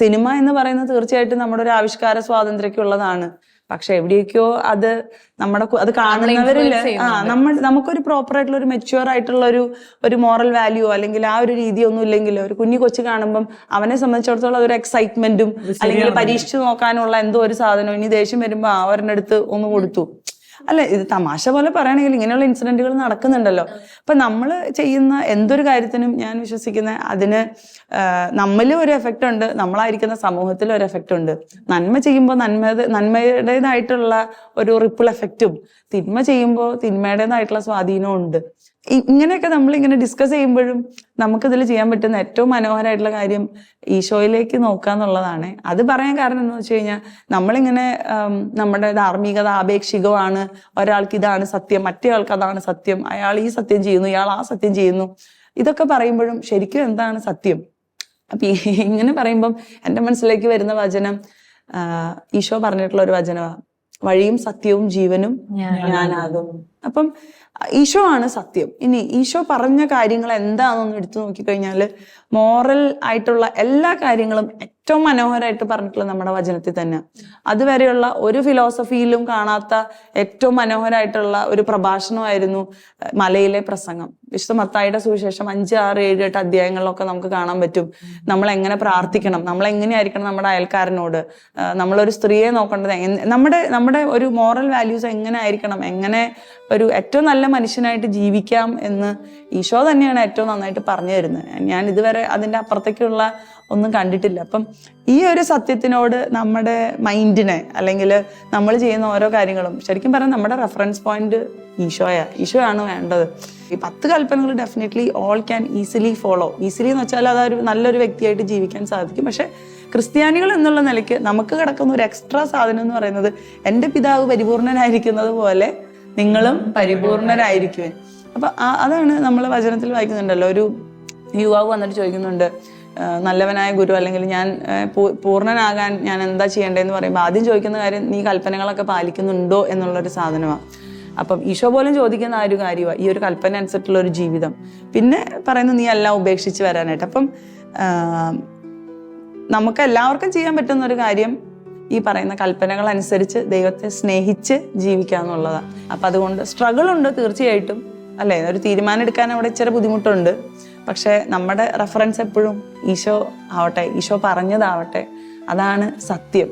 സിനിമ എന്ന് പറയുന്നത് തീർച്ചയായിട്ടും നമ്മുടെ ഒരു ആവിഷ്കാര സ്വാതന്ത്ര്യക്കുള്ളതാണ്. പക്ഷെ എവിടെയൊക്കെയോ അത് നമ്മുടെ അത് influence ആ നമ്മൾ നമുക്കൊരു പ്രോപ്പർ ആയിട്ടുള്ള ഒരു മെച്യൂർ ആയിട്ടുള്ള ഒരു ഒരു മോറൽ വാല്യൂ അല്ലെങ്കിൽ ആ ഒരു രീതിയൊന്നും ഇല്ലെങ്കിൽ ഒരു കുഞ്ഞു കൊച്ചു കാണുമ്പം അവനെ സംബന്ധിച്ചിടത്തോളം അതൊരു എക്സൈറ്റ്മെന്റും അല്ലെങ്കിൽ പരീക്ഷിച്ചു നോക്കാനുള്ള എന്തോ ഒരു സാധനവും ഇനി ദേഷ്യം വരുമ്പോ അവരുടെ അടുത്ത് ഒന്ന് കൊടുത്തു. അല്ല ഇത് തമാശ പോലെ പറയുകയാണെങ്കിൽ ഇങ്ങനെയുള്ള ഇൻസിഡന്റുകൾ നടക്കുന്നുണ്ടല്ലോ. അപ്പൊ നമ്മൾ ചെയ്യുന്ന എന്തൊരു കാര്യത്തിനും ഞാൻ വിശ്വസിക്കുന്ന അതിന് നമ്മളിൽ ഒരു എഫക്റ്റ് ഉണ്ട് നമ്മളായിരിക്കുന്ന സമൂഹത്തിൽ ഒരു എഫക്റ്റ് ഉണ്ട് നന്മ ചെയ്യുമ്പോൾ നന്മ നന്മയുടേതായിട്ടുള്ള ഒരു റിപ്പിൾ എഫക്റ്റും തിന്മ ചെയ്യുമ്പോൾ തിന്മയുടേതായിട്ടുള്ള സ്വാധീനവും ഉണ്ട്. ഇങ്ങനെയൊക്കെ നമ്മൾ ഇങ്ങനെ ഡിസ്കസ് ചെയ്യുമ്പോഴും നമുക്കിതിൽ ചെയ്യാൻ പറ്റുന്ന ഏറ്റവും മനോഹരമായിട്ടുള്ള കാര്യം ഈശോയിലേക്ക് നോക്കുക എന്നുള്ളതാണ് അത് പറയാൻ കാരണം എന്ന് വെച്ച് കഴിഞ്ഞാൽ നമ്മളിങ്ങനെ നമ്മുടെ ധാർമ്മികത ആപേക്ഷികമാണ്. ഒരാൾക്ക് ഇതാണ് സത്യം മറ്റേയാൾക്ക് അതാണ് സത്യം. അയാൾ ഈ സത്യം ചെയ്യുന്നു ഇയാൾ ആ സത്യം ചെയ്യുന്നു. ഇതൊക്കെ പറയുമ്പോഴും ശരിക്കും എന്താണ് സത്യം? അപ്പൊ ഇങ്ങനെ പറയുമ്പം എന്റെ മനസ്സിലേക്ക് വരുന്ന വചനം ഈശോ പറഞ്ഞിട്ടുള്ള ഒരു വചനമാണ് വഴിയും സത്യവും ജീവനും ഞാനാകും. അപ്പം ഈശോ ആണ് സത്യം. ഇനി ഈശോ പറഞ്ഞ കാര്യങ്ങൾ എന്താണെന്ന് എടുത്തു നോക്കിക്കഴിഞ്ഞാൽ മോറൽ ആയിട്ടുള്ള എല്ലാ കാര്യങ്ങളും ഏറ്റവും മനോഹരമായിട്ട് പറഞ്ഞിട്ടുള്ള നമ്മുടെ വചനത്തിൽ തന്നെ. അതുവരെയുള്ള ഒരു ഫിലോസഫിയിലും കാണാത്ത ഏറ്റവും മനോഹരമായിട്ടുള്ള ഒരു പ്രഭാഷണമായിരുന്നു മലയിലെ പ്രസംഗം. വിശുദ്ധ മത്തായിയുടെ സുവിശേഷം അഞ്ച് ആറ് ഏഴ് എട്ട് അധ്യായങ്ങളിലൊക്കെ നമുക്ക് കാണാൻ പറ്റും. നമ്മൾ എങ്ങനെ പ്രാർത്ഥിക്കണം? നമ്മൾ എങ്ങനെയായിരിക്കണം നമ്മുടെ അയൽക്കാരനോട്? നമ്മളൊരു സ്ത്രീയെ നോക്കേണ്ടത് നമ്മുടെ നമ്മുടെ ഒരു മോറൽ വാല്യൂസ് എങ്ങനെ ആയിരിക്കണം എങ്ങനെ ഒരു ഏറ്റവും നല്ല മനുഷ്യനായിട്ട് ജീവിക്കാം എന്ന് ഈശോ തന്നെയാണ് ഏറ്റവും നന്നായിട്ട് പറഞ്ഞു തരുന്നത്. ഞാൻ ഇതുവരെ അതിന്റെ അപ്പുറത്തേക്കുള്ള ഒന്നും കണ്ടിട്ടില്ല. അപ്പം ഈ ഒരു സത്യത്തിനോട് നമ്മുടെ മൈൻഡിനെ അല്ലെങ്കിൽ നമ്മൾ ചെയ്യുന്ന ഓരോ കാര്യങ്ങളും ശരിക്കും പറഞ്ഞാൽ നമ്മുടെ റെഫറൻസ് പോയിന്റ് ഈശോയാ. ഈശോയാണ് വേണ്ടത്. ഈ പത്ത് കൽപ്പനകൾ definitely all can easily follow easily എന്ന് വെച്ചാൽ അതൊരു നല്ലൊരു വ്യക്തിയായിട്ട് ജീവിക്കാൻ സാധിക്കും. പക്ഷേ ക്രിസ്ത്യാനികൾ എന്നുള്ള നിലയ്ക്ക് നമുക്ക് കിടക്കുന്ന ഒരു എക്സ്ട്രാ സാധനം എന്ന് പറയുന്നത് എന്റെ പിതാവ് പരിപൂർണനായിരിക്കുന്നത് പോലെ നിങ്ങളും പരിപൂർണരായിരിക്കുവൻ അപ്പൊ അതാണ് നമ്മൾ വചനത്തിൽ വായിക്കുന്നുണ്ടല്ലോ. ഒരു യുവാവ് വന്നിട്ട് ചോദിക്കുന്നുണ്ട് നല്ലവനായ ഗുരു അല്ലെങ്കിൽ ഞാൻ പൂർണനാകാൻ ഞാൻ എന്താ ചെയ്യേണ്ടതെന്ന് പറയുമ്പോൾ ആദ്യം ചോദിക്കുന്ന കാര്യം നീ കൽപ്പനകളൊക്കെ പാലിക്കുന്നുണ്ടോ? എന്നുള്ളൊരു സാധനമാണ് അപ്പം ഈശോ പോലും ചോദിക്കുന്ന ആ ഒരു കാര്യമാണ് ഈ ഒരു കൽപ്പന അനുസരിച്ചുള്ള ഒരു ജീവിതം. പിന്നെ പറയുന്നു നീ എല്ലാം ഉപേക്ഷിച്ച് വരാനായിട്ട്. അപ്പം നമുക്ക് എല്ലാവർക്കും ചെയ്യാൻ പറ്റുന്ന ഒരു കാര്യം ഈ പറയുന്ന കൽപ്പനകൾ അനുസരിച്ച് ദൈവത്തെ സ്നേഹിച്ച് ജീവിക്കുക എന്നുള്ളതാണ് അപ്പം അതുകൊണ്ട് സ്ട്രഗിൾ ഉണ്ട് തീർച്ചയായിട്ടും അല്ലേ? ഒരു തീരുമാനം എടുക്കാൻ അവിടെ ഇച്ചിരി ബുദ്ധിമുട്ടുണ്ട്. പക്ഷേ നമ്മുടെ റെഫറൻസ് എപ്പോഴും ഈശോ ആവട്ടെ ഈശോ പറഞ്ഞതാവട്ടെ അതാണ് സത്യം.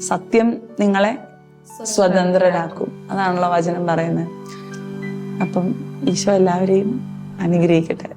സത്യം നിങ്ങളെ സ്വതന്ത്രരാക്കും. അതാണല്ലോ വചനം പറയുന്നത്. അപ്പം ഈശോ എല്ലാവരെയും അനുഗ്രഹിക്കട്ടെ.